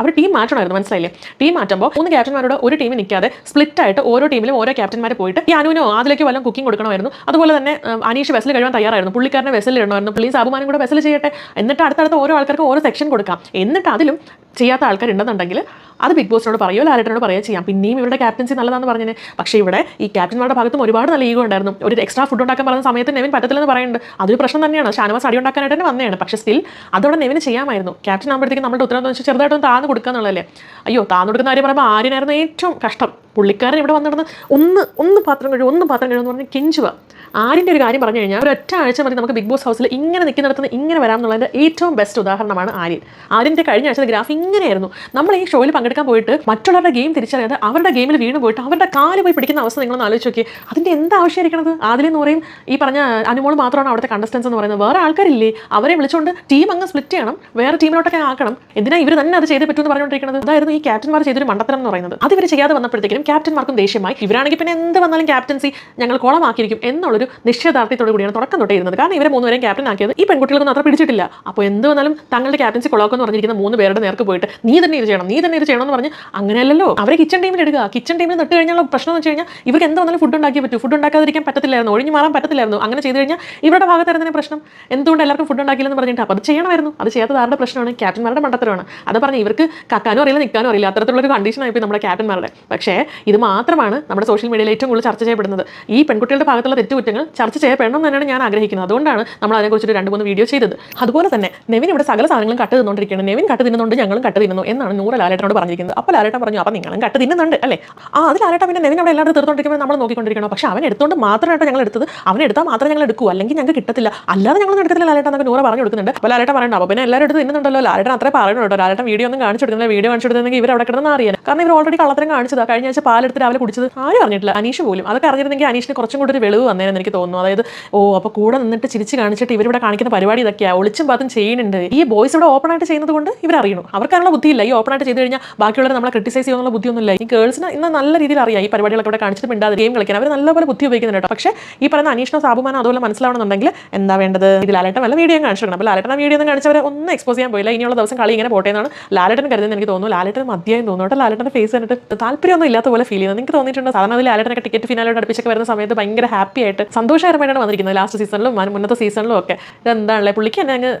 അവർ ടീം മാറ്റണമായിരുന്നു മനസ്സിലായില്ലേ? ടീം മാറ്റുമ്പോൾ മൂന്ന് ക്യാപ്റ്റന്മാരോട് ഒരു ടീമിൽ നിൽക്കാതെ സ്പ്ലിറ്റ് ആയിട്ട് ഓരോ ടീമിലും ഓരോ ക്യാപ്റ്റന്മാർ പോയിട്ട് ഈ അനുവിനോ അതിലേക്ക് വല്ലതും കുക്കിംഗ് കൊടുക്കണമായിരുന്നു. അതുപോലെ തന്നെ അനീഷ് വെസൽ കഴിയാൻ തയ്യാറായിരുന്നു. പുള്ളിക്കാരനെ വെസൽ ഇടണമായിരുന്നു. പ്ലീസ് സാബുമാനും കൂടെ വെസൽ ചെയ്യട്ടെ. എന്നിട്ട് അടുത്തടുത്ത ഓരോ ആൾക്കാർക്ക് ഓരോ സെക്ഷൻ കൊടുക്കാം. എന്നിട്ട് അതിലും ചെയ്യാത്ത ആൾക്കാരുണ്ടെന്നുണ്ടെങ്കിൽ അത് ബിഗ് ബോസിനോട് പറയുമോ ലാലേട്ടനോട് പറയുകയോ ചെയ്യാം. പിന്നെയും ഇവരുടെ ക്യാപ്റ്റൻസി നല്ലതാണെന്ന് പറഞ്ഞത് പക്ഷേ ഇവിടെ ഈ ക്യാപ്റ്റന്മാരുടെ ഭാഗത്തും ഒരുപാട് നല്ല ഈഗോ ഉണ്ടായിരുന്നു. ഒരു എക്സ്ട്രാ ഫുഡ് ഉണ്ടാക്കാൻ പറഞ്ഞ സമയത്ത് നെവിൻ പറ്റത്തില്ലെന്ന് പറയുന്നുണ്ട്. അതൊരു പ്രശ്നം തന്നെയാണ്. ഷാനവാസ് അടി ഉണ്ടാക്കാനായിട്ട് തന്നെ വന്നതാണ്. പക്ഷേ സ്റ്റിൽ അതോടെ നെവിന് ചെയ്യാമായിരുന്നു. ക്യാപ്റ്റൻ ആകുമ്പോഴത്തേക്ക് നമ്മുടെ ഉത്തരവാദിത്വം വെച്ചാൽ ചെറുതായിട്ടൊന്ന് താന്ന് കൊടുക്കുക എന്നുള്ളതല്ലേ അയ്യോ താന്ന് കൊടുക്കുന്ന കാര്യം പറയുമ്പോൾ ആര്യനായിരുന്നു ഏറ്റവും കഷ്ടം. പുള്ളിക്കാരൻ ഇവിടെ വന്നിടുന്ന ഒന്ന് ഒന്ന് പാത്രം കഴിയും ഒന്ന് പാത്രം കഴിയുമെന്ന് പറഞ്ഞ് കെഞ്ചുക. ആരിന്റെ ഒരു കാര്യം പറഞ്ഞു കഴിഞ്ഞാൽ ഒരൊറ്റ ആഴ്ച മതി നമുക്ക് ബിഗ് ബോസ് ഹൗസിൽ ഇങ്ങനെ നിൽക്കുന്നിടത്ത് നിന്ന് ഇങ്ങനെ വരാം എന്നുള്ളതിന്റെ ഏറ്റവും ബെസ്റ്റ് ഉദാഹരണമാണ് ആര്യൻ. ആര്യന്റെ കഴിഞ്ഞ ആഴ്ച ഗ്രാഫ് ഇങ്ങനെയായിരുന്നു. നമ്മൾ ഈ ഷോയിൽ പങ്കെടുക്കാൻ പോയിട്ട് മറ്റുള്ളവരുടെ ഗെയിം തിരിച്ചറിയാതെ അവരുടെ ഗെയിമിൽ വീണ് പോയിട്ട് അവരുടെ കാൽ പോയി പിടിക്കുന്ന അവസ്ഥ നിങ്ങളൊന്ന് ആലോചിച്ച് നോക്കി അതിന്റെ എന്താ ആവശ്യമായിരിക്കണത്? ആദിലെന്ന് പറയും ഈ പറഞ്ഞ അനുമോൾ മാത്രമാണ് അവിടുത്തെ കണ്ടസ്റ്റൻസ് എന്ന് പറയുന്നത്. വേറെ ആൾക്കാരില്ലേ? അവരെ വിളിച്ചുകൊണ്ട് ടീം അങ്ങ് സ്പ്ലിറ്റ് ചെയ്യണം. വേറെ ടീമിലോട്ടൊക്കെ ആക്കണം. എന്തിനാ ഇവർ തന്നെ അത് ചെയ്തേ പറ്റുമെന്ന് പറഞ്ഞുകൊണ്ടിരിക്കുന്നത്? അതായിരുന്നു ഈ ക്യാപ്റ്റന്മാർ ചെയ്തൊരു മണ്ടത്തരം എന്ന് പറയുന്നത്. അത് ഇവർ ചെയ്യാതെ വന്നപ്പോഴത്തേക്കും ക്യാപ്റ്റന്മാർക്കും ദേഷ്യമായി. ഇവരാണെങ്കിൽ പിന്നെ എന്ത് വന്നാലും ക്യാപ്റ്റൻസി ഞങ്ങൾ കോളമാക്കിയിരിക്കും എന്നുള്ളൊരു നിശ്ചയദാർഢ്യത്തോടു കൂടിയാണ് തുടക്കം തൊട്ടേ ഇരുന്നത്. കാരണം ഇവരെ മൂന്ന് മൂന്നുപേരെയും ക്യാപ്റ്റൻ ആക്കിയത് ഈ പെൺകുട്ടികൾക്കൊന്നും അത്ര പിടിച്ചിട്ടില്ല. അപ്പോൾ എന്ത് വന്നാലും തങ്ങളുടെ ക്യാപ്റ്റൻസി കൊളോക്കെന്ന് പറഞ്ഞിരിക്കുന്ന മൂന്ന് പേരുടെ നേർക്ക് പോയിട്ട് നീ തന്നെ ഇത് ചെയ്യണം നീ തന്നെ ഇത് ചെയ്യണം എന്ന് പറഞ്ഞ് അങ്ങനെയല്ലല്ലോ. അവരെ കിച്ചൺ ടീമിൽ എടുക്കുക കിച്ചൺ ടീമിൽ നിട്ട് കഴിഞ്ഞാൽ പ്രശ്നം എന്ന് വെച്ച് കഴിഞ്ഞാൽ ഇവർക്ക് എന്ത് വന്നാലും ഫുഡ് ഉണ്ടാക്കിയേ പറ്റൂ. ഫുഡ് ഉണ്ടാക്കാതിരിക്കാൻ പറ്റത്തില്ലായിരുന്നു. ഒഴിഞ്ഞു മാറാൻ പറ്റത്തില്ലായിരുന്നു. അങ്ങനെ ചെയ്തു കഴിഞ്ഞാൽ ഇവരുടെ ഭാഗത്തായിരുന്നു പ്രശ്നം. എന്തുകൊണ്ട് എല്ലാവർക്കും ഫുഡ് ഉണ്ടാക്കില്ലെന്ന് പറഞ്ഞിട്ട് അപ്പോൾ അത് ചെയ്യണമായിരുന്നു. അത് ചെയ്യാത്തത് ആരുടെ പ്രശ്നമാണ്. ക്യാപ്റ്റന്മാരുടെ മണ്ടത്തരമാണ്. അത് പറഞ്ഞ് ഇവർക്ക് കക്കാനും അറിയില്ല നിൽക്കാനും അറിയില്ല. അത്തരത്തിലുള്ള ഒരു കണ്ടീഷൻ ആയിപ്പോയി നമ്മുടെ ക്യാപ്റ്റന്മാരുടെ പക്ഷേ ഇത് മാത്രമാണ് നമ്മുടെ സോഷ്യൽ മീഡിയയിൽ ഏറ്റവും കൂടുതൽ ചർച്ച ചെയ്യപ്പെടുന്നത്. ഈ പെൺകുട്ടികളുടെ ഭാഗത്തുള്ള തെറ്റുകുറ്റങ്ങൾ ചർച്ച ചെയ്യപ്പെടണം തന്നെയാണ് ഞാൻ ആഗ്രഹിക്കുന്നത്. അതുകൊണ്ടാണ് നമ്മൾ അതിനെക്കുറിച്ച് രണ്ട് മൂന്ന് വീഡിയോ ചെയ്തത്. അതുപോലെ തന്നെ നെവിൻ ഇവിടെ സകല സാധനങ്ങളും കട്ട് തിന്നുകൊണ്ടിരിക്കുകയാണ് നെവിൻ കട്ട് തിന്നുന്നുണ്ട് ഞങ്ങളും കട്ട് തിന്നുന്നു എന്നാണ് നൂറ് ലാലേട്ടനോട് പറഞ്ഞിരിക്കുന്നത്. അപ്പോൾ ലാലേട്ടൻ പറഞ്ഞു അപ്പോൾ നിങ്ങളും കട്ട് തിന്നുന്നുണ്ട് അല്ലേ? ആ അത് ലാലേട്ടൻ പിന്നെ നെവിൻ അവിടെ എല്ലാവരും തീർത്തോണ്ടിരിക്കുമ്പോൾ നമ്മൾ നോക്കിക്കൊണ്ടിരിക്കണം പക്ഷേ അവൻ എടുത്തുകൊണ്ട് മാത്രമായിട്ട് ഞങ്ങൾ എടുത്തത്? അവൻ എടുത്താൽ മാത്രമേ ഞങ്ങൾ എടുക്കൂ? അല്ലെങ്കിൽ ഞങ്ങൾക്ക് കിട്ടത്തില്ല. അല്ലാതെ ഞങ്ങൾ എടുക്കത്തില്ല ലാലേട്ടൻ എന്നൊക്കെ നൂറ് പറഞ്ഞു കൊടുക്കുന്നുണ്ട്. അപ്പോൾ ലാലേട്ടൻ പറയണ്ട അപ്പോൾ പിന്നെ എല്ലാവരും എടുത്ത് തിന്നുന്നുണ്ടല്ലോ. ലാലേട്ടൻ അത്രേ പറയുന്നുണ്ടോ ലാലേട്ടൻ വീഡിയോ ഒന്നും കാണിച്ചു കൊടുക്കുന്നില്ല. വീഡിയോ കാണിച്ചു കൊടുക്കുന്നെങ്കിൽ ഇവർ അവിടെ കിടന്ന് അറിയാൻ കാരണം ഇവർ ഓൾറെഡി കള്ളത്തരം കാണിച്ചതാണ് കഴിഞ്ഞ ആഴ്ച പാലെടുത്ത് രാവിലെ കുടിച്ചത്. ആരും അറിഞ്ഞിട്ടില്ല. അനീഷ് പോലും. അതൊക്കെ അറിഞ്ഞിരുന്നെങ്കിൽ അനീഷിന് കുറച്ചും കൂടി ഒരു വെളിവ് വന്നേനെന്ന് എനിക്ക് തോന്നുന്നു. അതായത് ഓ അപ്പോൾ കൂടെ നിന്നിട്ട് ചിരിച്ച് കാണിച്ചിട്ട് ഇവരിവിടെ കാണിക്കുന്ന പരിപാടി ഇതൊക്കെയാണ് ഒളിച്ചും പാത്തും ചെയ്യുന്നുണ്ട്. ഈ ബോയ്സ് ഇവിടെ ഓപ്പൺ ആയിട്ട് ചെയ്യുന്നത് കൊണ്ട് ഇവർ അറിയണം അവർക്കാനുള്ള ബുദ്ധിയില്ല. ഈ ഓപ്പൺ ആയിട്ട് ചെയ്ത് കഴിഞ്ഞാൽ ബാക്കിയുള്ളവരെ നമ്മളെ ക്രിട്ടിസൈസ് ചെയ്യാനുള്ള ബുദ്ധിയൊന്നും ഇല്ല ഈ ഗേൾസിന് ഇന്ന് നല്ല രീതിയിൽ അറിയാം. ഈ പരിപാടികളൊക്കെ ഇവിടെ കാണിച്ചിട്ട് മിണ്ടാതെ ഗെയിം കളിക്കാൻ. അവർ നല്ലപോലെ ബുദ്ധി ഉപയോഗിക്കുന്നുണ്ട് പക്ഷേ ഈ പറയുന്ന അനീഷിനോ സാബുമാനോ അതുപോലെ മനസ്സിലാവണമെന്നുണ്ടെങ്കിൽ എന്താ വേണ്ടത്? ഇത് ലാലേട്ടൻ വല്ല വീഡിയോ കാണിച്ചിരിക്കണം അപ്പോൾ ലാലേട്ടൻ വീഡിയോ ഒന്നും കാണിച്ചവരെ ഒന്നും എക്സ്പോസ് ചെയ്യാൻ പോയില്ല. ഇനിയുള്ള ദിവസം കളി ഇങ്ങനെ പോട്ടെ എന്നാണ് ലാലേട്ടൻ കരുതുന്നത് എനിക്ക് തോന്നുന്നു. ലാലേട്ടൻ മദ്യമായി തോന്നുന്നു കേട്ടോ. ലാലേട്ടന്റെ ഫേസ് കണ്ടിട്ട് താല്പര്യമൊന്നും ഇല്ലാത്ത പോലെ ഫീൽ ചെയ്യുന്നത് നിങ്ങൾക്ക് തോന്നിയിട്ടുണ്ട്? സാധാരണ അതിൽ ലാലേട്ടനൊക്കെ ടിക്കറ്റ് ഫിനാലോട് അടുപ്പിച്ചൊക്കെ വരുന്ന സമയത്ത് ഭയങ്കര ഹാപ്പി ആയിട്ട് സന്തോഷകരമായിട്ടാണ് വന്നിരിക്കുന്നത് ലാസ്റ്റ് സീസണിലും മുന്നത്തെ സീസണിലും ഒക്കെ. ഇതെന്താണല്ലേ? പുള്ളിക്ക് തന്നെ അങ്ങ്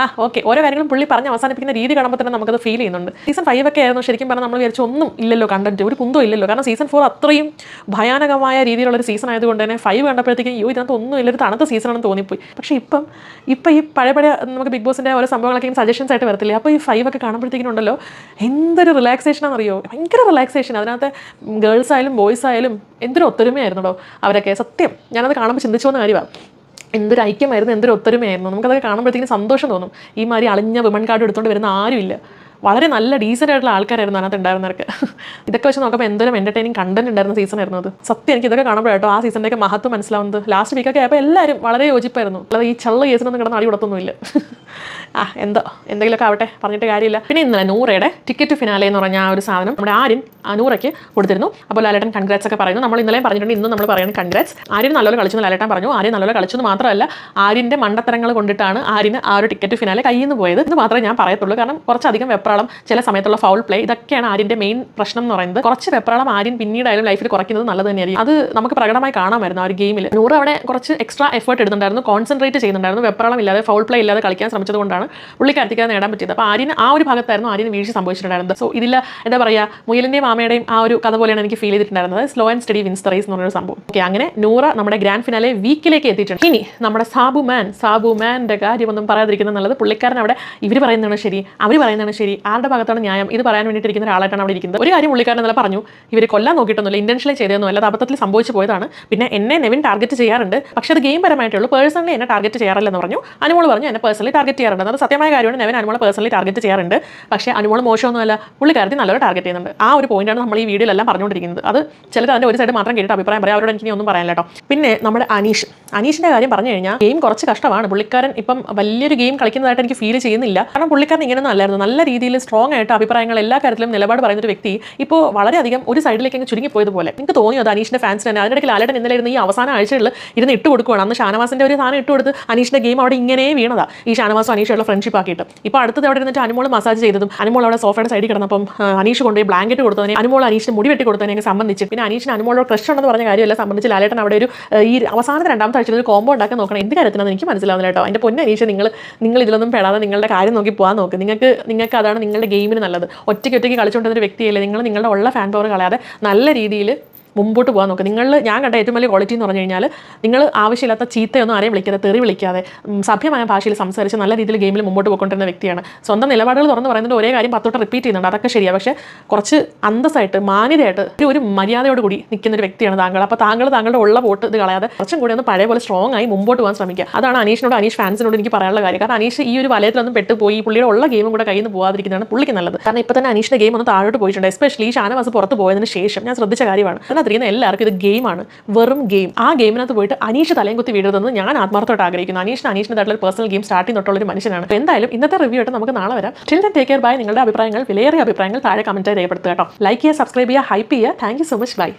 ആ ഓക്കെ ഓരോ കാര്യങ്ങളും പുള്ളി പറഞ്ഞ് അവസാനിപ്പിക്കുന്ന രീതി കാണുമ്പോൾ തന്നെ നമുക്കത് ഫീൽ ചെയ്യുന്നുണ്ട്. സീസൺ ഫൈവ് ഒക്കെ ആയിരുന്നു. ശരിക്കും പറഞ്ഞാൽ നമ്മൾ വിചാരിച്ചു ഒന്നും ഇല്ലല്ലോ കണ്ടന്റ് ഒരു കുന്തോ ഇല്ലല്ലോ. കാരണം സീസൺ ഫോർ അത്രയും ഭയാനകമായ രീതിയിലുള്ള ഒരു സീസൺ ആയതുകൊണ്ട് തന്നെ ഫൈവ് കണ്ടപ്പോഴത്തേക്കും യോ ഇതിനകത്ത് ഒന്നും ഇല്ലൊരു തണുത്ത സീസണാണെന്ന് തോന്നിപ്പോയി. പക്ഷേ ഇപ്പം ഇപ്പം ഈ പഴയ പഴയ നമുക്ക് ബിഗ് ബോസിന്റെ ഓരോ സംഭവങ്ങളൊക്കെ സജഷൻസ് ആയിട്ട് വരത്തില്ലേ? അപ്പോൾ ഈ ഫൈവ് ഒക്കെ കാണുമ്പോഴത്തേക്കും ഉണ്ടല്ലോ. എന്തൊരു റിലാക്സേഷൻ ആണെന്നറിയോ? ഭയങ്കര റിലാക്സേഷൻ അതിനകത്ത് ഗേൾസ് ആയാലും ബോയ്സ് ആയാലും എന്തൊരു ഒത്തൊരുമയായിരുന്നല്ലോ അവരൊക്കെ. സത്യം ഞാനത് കാണുമ്പോൾ ചിന്തിച്ചു പോകുന്ന കാര്യമാണ് എന്തൊരു ഐക്യമായിരുന്നു എന്തൊരു ഒത്തൊരുമയായിരുന്നു. നമുക്കതൊക്കെ കാണുമ്പോഴത്തേക്കും സന്തോഷം തോന്നും. ഈ മാതിരി അളിഞ്ഞ വിമൺ കാർഡ് എടുത്തുകൊണ്ട് വരുന്ന ആരുമില്ല. വളരെ നല്ല ഡീസന്റ് ആയിട്ടുള്ള ആൾക്കാരായിരുന്നു അതിനകത്ത് ഉണ്ടായിരുന്നവർക്ക് ഇതൊക്കെ വെച്ച് നോക്കുമ്പോൾ എന്തോരം എന്റർടൈനിങ് കണ്ടന്റ് ഉണ്ടായിരുന്ന സീസൺ ആയിരുന്നു അത്. സത്യം എനിക്ക് ഇതൊക്കെ കാണുമ്പോൾ കാണുമ്പോഴാട്ടോ ആ സീസണിലേക്ക് മഹത്വം മനസ്സിലാവുന്നത്. ലാസ്റ്റ് വീക്കൊക്കെ ആയപ്പോൾ എല്ലാവരും വളരെ യോജിപ്പായിരുന്നു. അല്ലാതെ ഈ ചള്ള കേസിനൊന്നും കിടന്ന് അടി കൊടുത്തൊന്നുമില്ല. ആ എന്തോ എന്തെങ്കിലുമൊക്കെ ആവട്ടെ പറഞ്ഞിട്ട് കാര്യമില്ല. പിന്നെ ഇന്നലെ നൂറയുടെ ടിക്കറ്റ് ഫിനാലെ എന്ന് പറഞ്ഞ ആ ഒരു സാധനം നമ്മുടെ ആര്യൻ നൂറയ്ക്ക് കൊടുത്തിരുന്നു. അപ്പോൾ ലാലേട്ടൻ കൺഗ്രാറ്റ്സ് ഒക്കെ പറയുന്നു. നമ്മൾ ഇന്നലെ പറഞ്ഞിട്ടുണ്ട് ഇന്നും നമ്മൾ പറയുന്നത് കൺഗ്രാറ്റ്സ് ആര്യൻ നല്ലപോലെ കളിച്ചു ലാലേട്ടൻ പറഞ്ഞു. ആര്യൻ നല്ലപോലെ കളിച്ചെന്ന് മാത്രമല്ല ആര്യന്റെ മണ്ടത്തരങ്ങൾ കൊണ്ടിട്ടാണ് ആര്യന് ആ ഒരു ടിക്കറ്റ് ഫിനാലെ കയ്യിൽ നിന്ന് പോയത് എന്ന് മാത്രമേ ഞാൻ പറയത്തുള്ളൂ. കാരണം കുറച്ചധികം വെപ്രാളം ചില സമയത്തുള്ള ഫൗൾ പ്ലേ ഇതൊക്കെയാണ് ആര്യന്റെ മെയിൻ പ്രശ്നം എന്ന് പറയുന്നത്. കുറച്ച് വെപ്രാളം ആര്യൻ പിന്നീടായാലും ലൈഫിൽ കുറയ്ക്കുന്നത് നല്ലത് തന്നെയായിരിക്കും. അത് നമുക്ക് പ്രകടമായി കാണാമായിരുന്നു ആ ഒരു ഗെയിമിൽ നൂറ് അവിടെ കുറച്ച് എക്സ്ട്രാ എഫേർട്ട് എടുത്തിട്ടുണ്ടായിരുന്നു കോൺസെൻട്രേറ്റ് ചെയ്യുന്നുണ്ടായിരുന്നു വെപ്രാളം ഇല്ലാതെ ഫൗൾ പ്ലേ ഇല്ലാതെ കളിക്കാൻ ശ്രമിച്ചതുകൊണ്ടാണ് കൊണ്ടാണ് പുള്ളിക്കാരത്തിക്ക് നേടാൻ പറ്റിയത്. അപ്പോൾ ആര്യന് ആ ഒരു ഭാഗത്തായിരുന്നു ആര്യന് വീഴ്ച സംഭവിച്ചിട്ടുണ്ടായിരുന്നത്. സോ ഇതിൽ എന്താ പറയുക മുയലിന്റെയും മാമയുടെയും ആ ഒരു കഥ പോലെയാണ് എനിക്ക് ഫീൽ ചെയ്തിട്ടുണ്ടായിരുന്നത്. Slow and steady wins race എന്ന് പറഞ്ഞൊരു സംഭവം. ഓക്കെ അങ്ങനെ നൂറ നമ്മുടെ ഗ്രാൻഡ് ഫിനാലെ വീക്കിലേക്ക് എത്തിയിട്ടുണ്ട്. ഇനി നമ്മുടെ സാബു മാൻ സാബു മാന്റെ കാര്യമൊന്നും പറയാതിരിക്കുന്നത് നല്ലത് പുള്ളിക്കാരൻ അവിടെ ഇവർ പറയുന്നതാണ് ശരി അവർ പറയുന്നതാണ് ശരി ആരുടെ ഭാഗത്താണ് ന്യായം? ഇത് പറയാൻ വേണ്ടിയിട്ട് ഇരിക്കുന്ന ഒരാളായിട്ടാണ് അവിടെ ഇരിക്കുന്നത്. ഒരു കാര്യം പുള്ളിക്കാരൻ നല്ല പറഞ്ഞു ഇവർ കൊല്ലാൻ നോക്കിയിട്ടൊന്നുമില്ല ഇന്റൻഷനിൽ ചെയ്തതൊന്നും അല്ല അബദ്ധത്തിൽ സംഭവിച്ചു പോയതാണ്. പിന്നെ എന്നെ നെവിൻ ടാർഗറ്റ് ചെയ്യാറുണ്ട്. പക്ഷേ അത് ഗെയിം പരമായിട്ടേ ഉള്ളൂ പേഴ്സണലി എന്നെ ടാർഗറ്റ് ചെയ്യാറില്ലെന്ന് പറഞ്ഞു. അനുമോൾ പറഞ്ഞു എന്നെ പേഴ്സണലി ടാർഗറ്റ് ചെയ്യാറുണ്ട്. അത് സത്യമായ കാര്യമാണ്. നെവൻ അനുമോളെ പേഴ്സണലി ടാർഗറ്റ് ചെയ്യാറുണ്ട്. പക്ഷേ അനുമോൾ മോശമൊന്നുമല്ല. പുള്ളിക്കാരത്തിൽ നല്ലൊരു ടാർഗറ്റ് ചെയ്യുന്നുണ്ട്. ആ ഒരു പോയിന്റാണ് നമ്മൾ ഈ വീഡിയോയിലെല്ലാം പറഞ്ഞുകൊണ്ടിരിക്കുന്നത്. അത് ചിലത് അതിന്റെ ഒരു സൈഡ് മാത്രം കേട്ടിട്ട് അഭിപ്രായം പറയാം. അവരോട് എനിക്ക് ഒന്നും പറയാനില്ല കേട്ടോ. പിന്നെ നമ്മുടെ അനീഷ്. അനീഷിന്റെ കാര്യം പറഞ്ഞു കഴിഞ്ഞാൽ ഗെയിം കുറച്ച് കഷ്ടമാണ്. പുള്ളിക്കാരൻ ഇപ്പം വലിയൊരു ഗെയിം കളിക്കുന്നതായിട്ട് എനിക്ക് ഫീൽ ചെയ്യുന്നില്ല. കാരണം പുള്ളിക്കാരൻ ഇങ്ങനെയൊന്നും അല്ലായിരുന്നു. നല്ല രീതിയിൽ സ്ട്രോങ് ആയിട്ട് അഭിപ്രായങ്ങൾ എല്ലാ കാര്യത്തിലും നിലപാട് പറയുന്ന ഒരു വ്യക്തി ഇപ്പോൾ വളരെയധികം ഒരു സൈഡിലേക്ക് അങ്ങ് ചുരുങ്ങിപ്പോയത് പോലെ എനിക്ക് തോന്നിയോ അത് അനീഷിന്റെ ഫാൻസ് തന്നെ? അതിനിടയ്ക്ക് ലാലേട്ടൻ ഇന്നലെ ഇരുന്ന് ഈ അവസാന ആഴ്ചകളിൽ ഇരുന്ന് ഇട്ട് കൊടുക്കുകയാണ് അന്ന് ഷാനവാസിന്റെ ഒരു സാധനം ഇട്ട് കൊടുത്ത് അനീഷിന്റെ ഗെയിം അവിടെ ഇങ്ങനെ വീണതാ. ഈ ഷാനവാസും അനീഷുള്ള ഫ്രണ്ട്ഷിപ്പ് ആക്കിയിട്ട്. ഇപ്പോൾ അടുത്തത് അവിടെ ഇരുന്നിട്ട് അനുമോൾ മസാജ് ചെയ്തതും അനുമോൾ അവിടെ സോഫയുടെ സൈഡിൽ കിടന്നപ്പം അനീഷ് കൊണ്ടുപോയി ബ്ലാങ്കറ്റ് കൊടുത്തതിനെ അനുമോൾ അനീഷിന് മുടി വെട്ടി കൊടുത്തതിനെ സംബന്ധിച്ച്. പിന്നെ അനീഷിന് അനുമോളോട് ക്രഷ് ഉണ്ടെന്ന് പറഞ്ഞ കാര്യമല്ല സംബന്ധിച്ച് ലാലേട്ടൻ അവിടെ ഒരു ഈ അവസാനത്തെ രണ്ടാമത്തെ ആഴ്ചയിൽ ഒരു കോമ്പോ ഉണ്ടാക്കാൻ നോക്കണം. എന്ത് കാര്യത്തിനാണെന്ന് എനിക്ക് മനസ്സിലാവുന്നില്ല കേട്ടോ. എന്റെ പൊന്നെ അനീഷ് നിങ്ങൾ നിങ്ങൾ ഇതിലൊന്നും പെടാതെ നിങ്ങളുടെ കാര്യം നോക്കി പോകാൻ നോക്ക്. നിങ്ങൾക്ക് നിങ്ങൾക്ക് അതാണ് നിങ്ങളുടെ ഗെയിമിന് നല്ലത്. ഒറ്റയ്ക്ക് ഒറ്റയ്ക്ക് കളിച്ചുകൊണ്ടിരുന്ന ഒരു വ്യക്തിയല്ലേ നിങ്ങൾ. നിങ്ങളുടെ ഉള്ള ഫാൻ പവർ കളയാതെ നല്ല രീതിയിൽ മുമ്പോട്ട് പോകാൻ നോക്കുക നിങ്ങൾ ഞാൻ കണ്ട ഏറ്റവും വലിയ ക്വാളിറ്റി എന്ന് പറഞ്ഞു കഴിഞ്ഞാൽ നിങ്ങൾ ആവശ്യമില്ലാത്ത ചീത്തയൊന്നും ആരെയും വിളിക്കാതെ തെറി വിളിക്കാതെ സഭ്യമായ ഭാഷയിൽ സംസാരിച്ച് നല്ല രീതിയിൽ ഗെയിമിൽ മുമ്പോട്ട് പോയിക്കൊണ്ടിരുന്ന വ്യക്തിയാണ്. സ്വന്തം നിലപാടുകൾ തുറന്ന് പറയുന്നത് ഒരേ കാര്യം പത്തോട്ട് റിപ്പീറ്റ് ചെയ്യുന്നുണ്ട്. അതൊക്കെ ശരിയാണ് പക്ഷേ കുറച്ച് അന്തസ്സായിട്ട് മാന്യതയായിട്ട് ഒരു മര്യാദയോട് കൂടി നിൽക്കുന്ന ഒരു വ്യക്തിയാണ് താങ്കൾ. അപ്പോൾ താങ്കൾ താങ്കളുടെ ഉള്ള വോട്ട് ഇത് കളയാതെ കുറച്ചും കൂടി ഒന്ന് പഴയ പോലെ സ്ട്രോങ് ആയി മുമ്പോട്ട് പോകാൻ ശ്രമിക്കുക. അതാണ് അനീഷിനോട് അനീഷ് ഫാൻസിനോട് എനിക്ക് പറയാനുള്ള കാര്യം. കാരണം അനീഷ് ഈ ഒരു വലയത്തിലൊന്നും പെട്ടുപോയി പുള്ളിയുടെ ഉള്ള ഗെയിമും കൂടെ കയ്യിൽ നിന്ന് പോകാതിരിക്കുന്നതാണ് പുള്ളിക്ക് നല്ലത്. കാരണം ഇപ്പോൾ തന്നെ അനീഷിന്റെ ഗെയിം ഒന്ന് താഴോട്ട് പോയിട്ടുണ്ട്. എസ്പെഷ്യലി ഈ ഷാനവാസ് പുറത്ത് പോയതിന് ശേഷം ഞാൻ ശ്രദ്ധിച്ച കാര്യമാണ്. അതിനകത്തിരിക്കുന്ന എല്ലാവർക്കും ഇത് ഗെയിമാണ്. വെറും ഗെയിം. ആ ഗെയിമിനകത്ത് പോയിട്ട് അനീഷ് തലയും കുത്തി വീഴുന്നത് ഞാൻ ആത്മാർത്ഥമായിട്ട് ആഗ്രഹിക്കുന്നു. അനീഷിന് അനീഷിന്റെതായിട്ടുള്ള പേഴ്സണൽ ഗെയിം സ്റ്റാർട്ട് തൊട്ടുള്ള ഒരു മനുഷ്യനാണ്. എന്തായാലും ഇന്നത്തെ റിവ്യൂ ആയിട്ട് നമുക്ക് നാളെ വരാം. ചിൽഡ്രൻ ടേക്ക് കെയർ ബൈ നിങ്ങളുടെ അഭിപ്രായങ്ങൾ വിലയേറിയ അഭിപ്രായങ്ങൾ താഴെ കമന്റ് കമന്റായി രേഖപ്പെടുത്തുക കേട്ടോ. ലൈക്ക് ചെയ്യുക സബ്സ്ക്രൈബ് ചെയ്യുക ഹൈപ്പ് ചെയ്യുക. Thank so much bye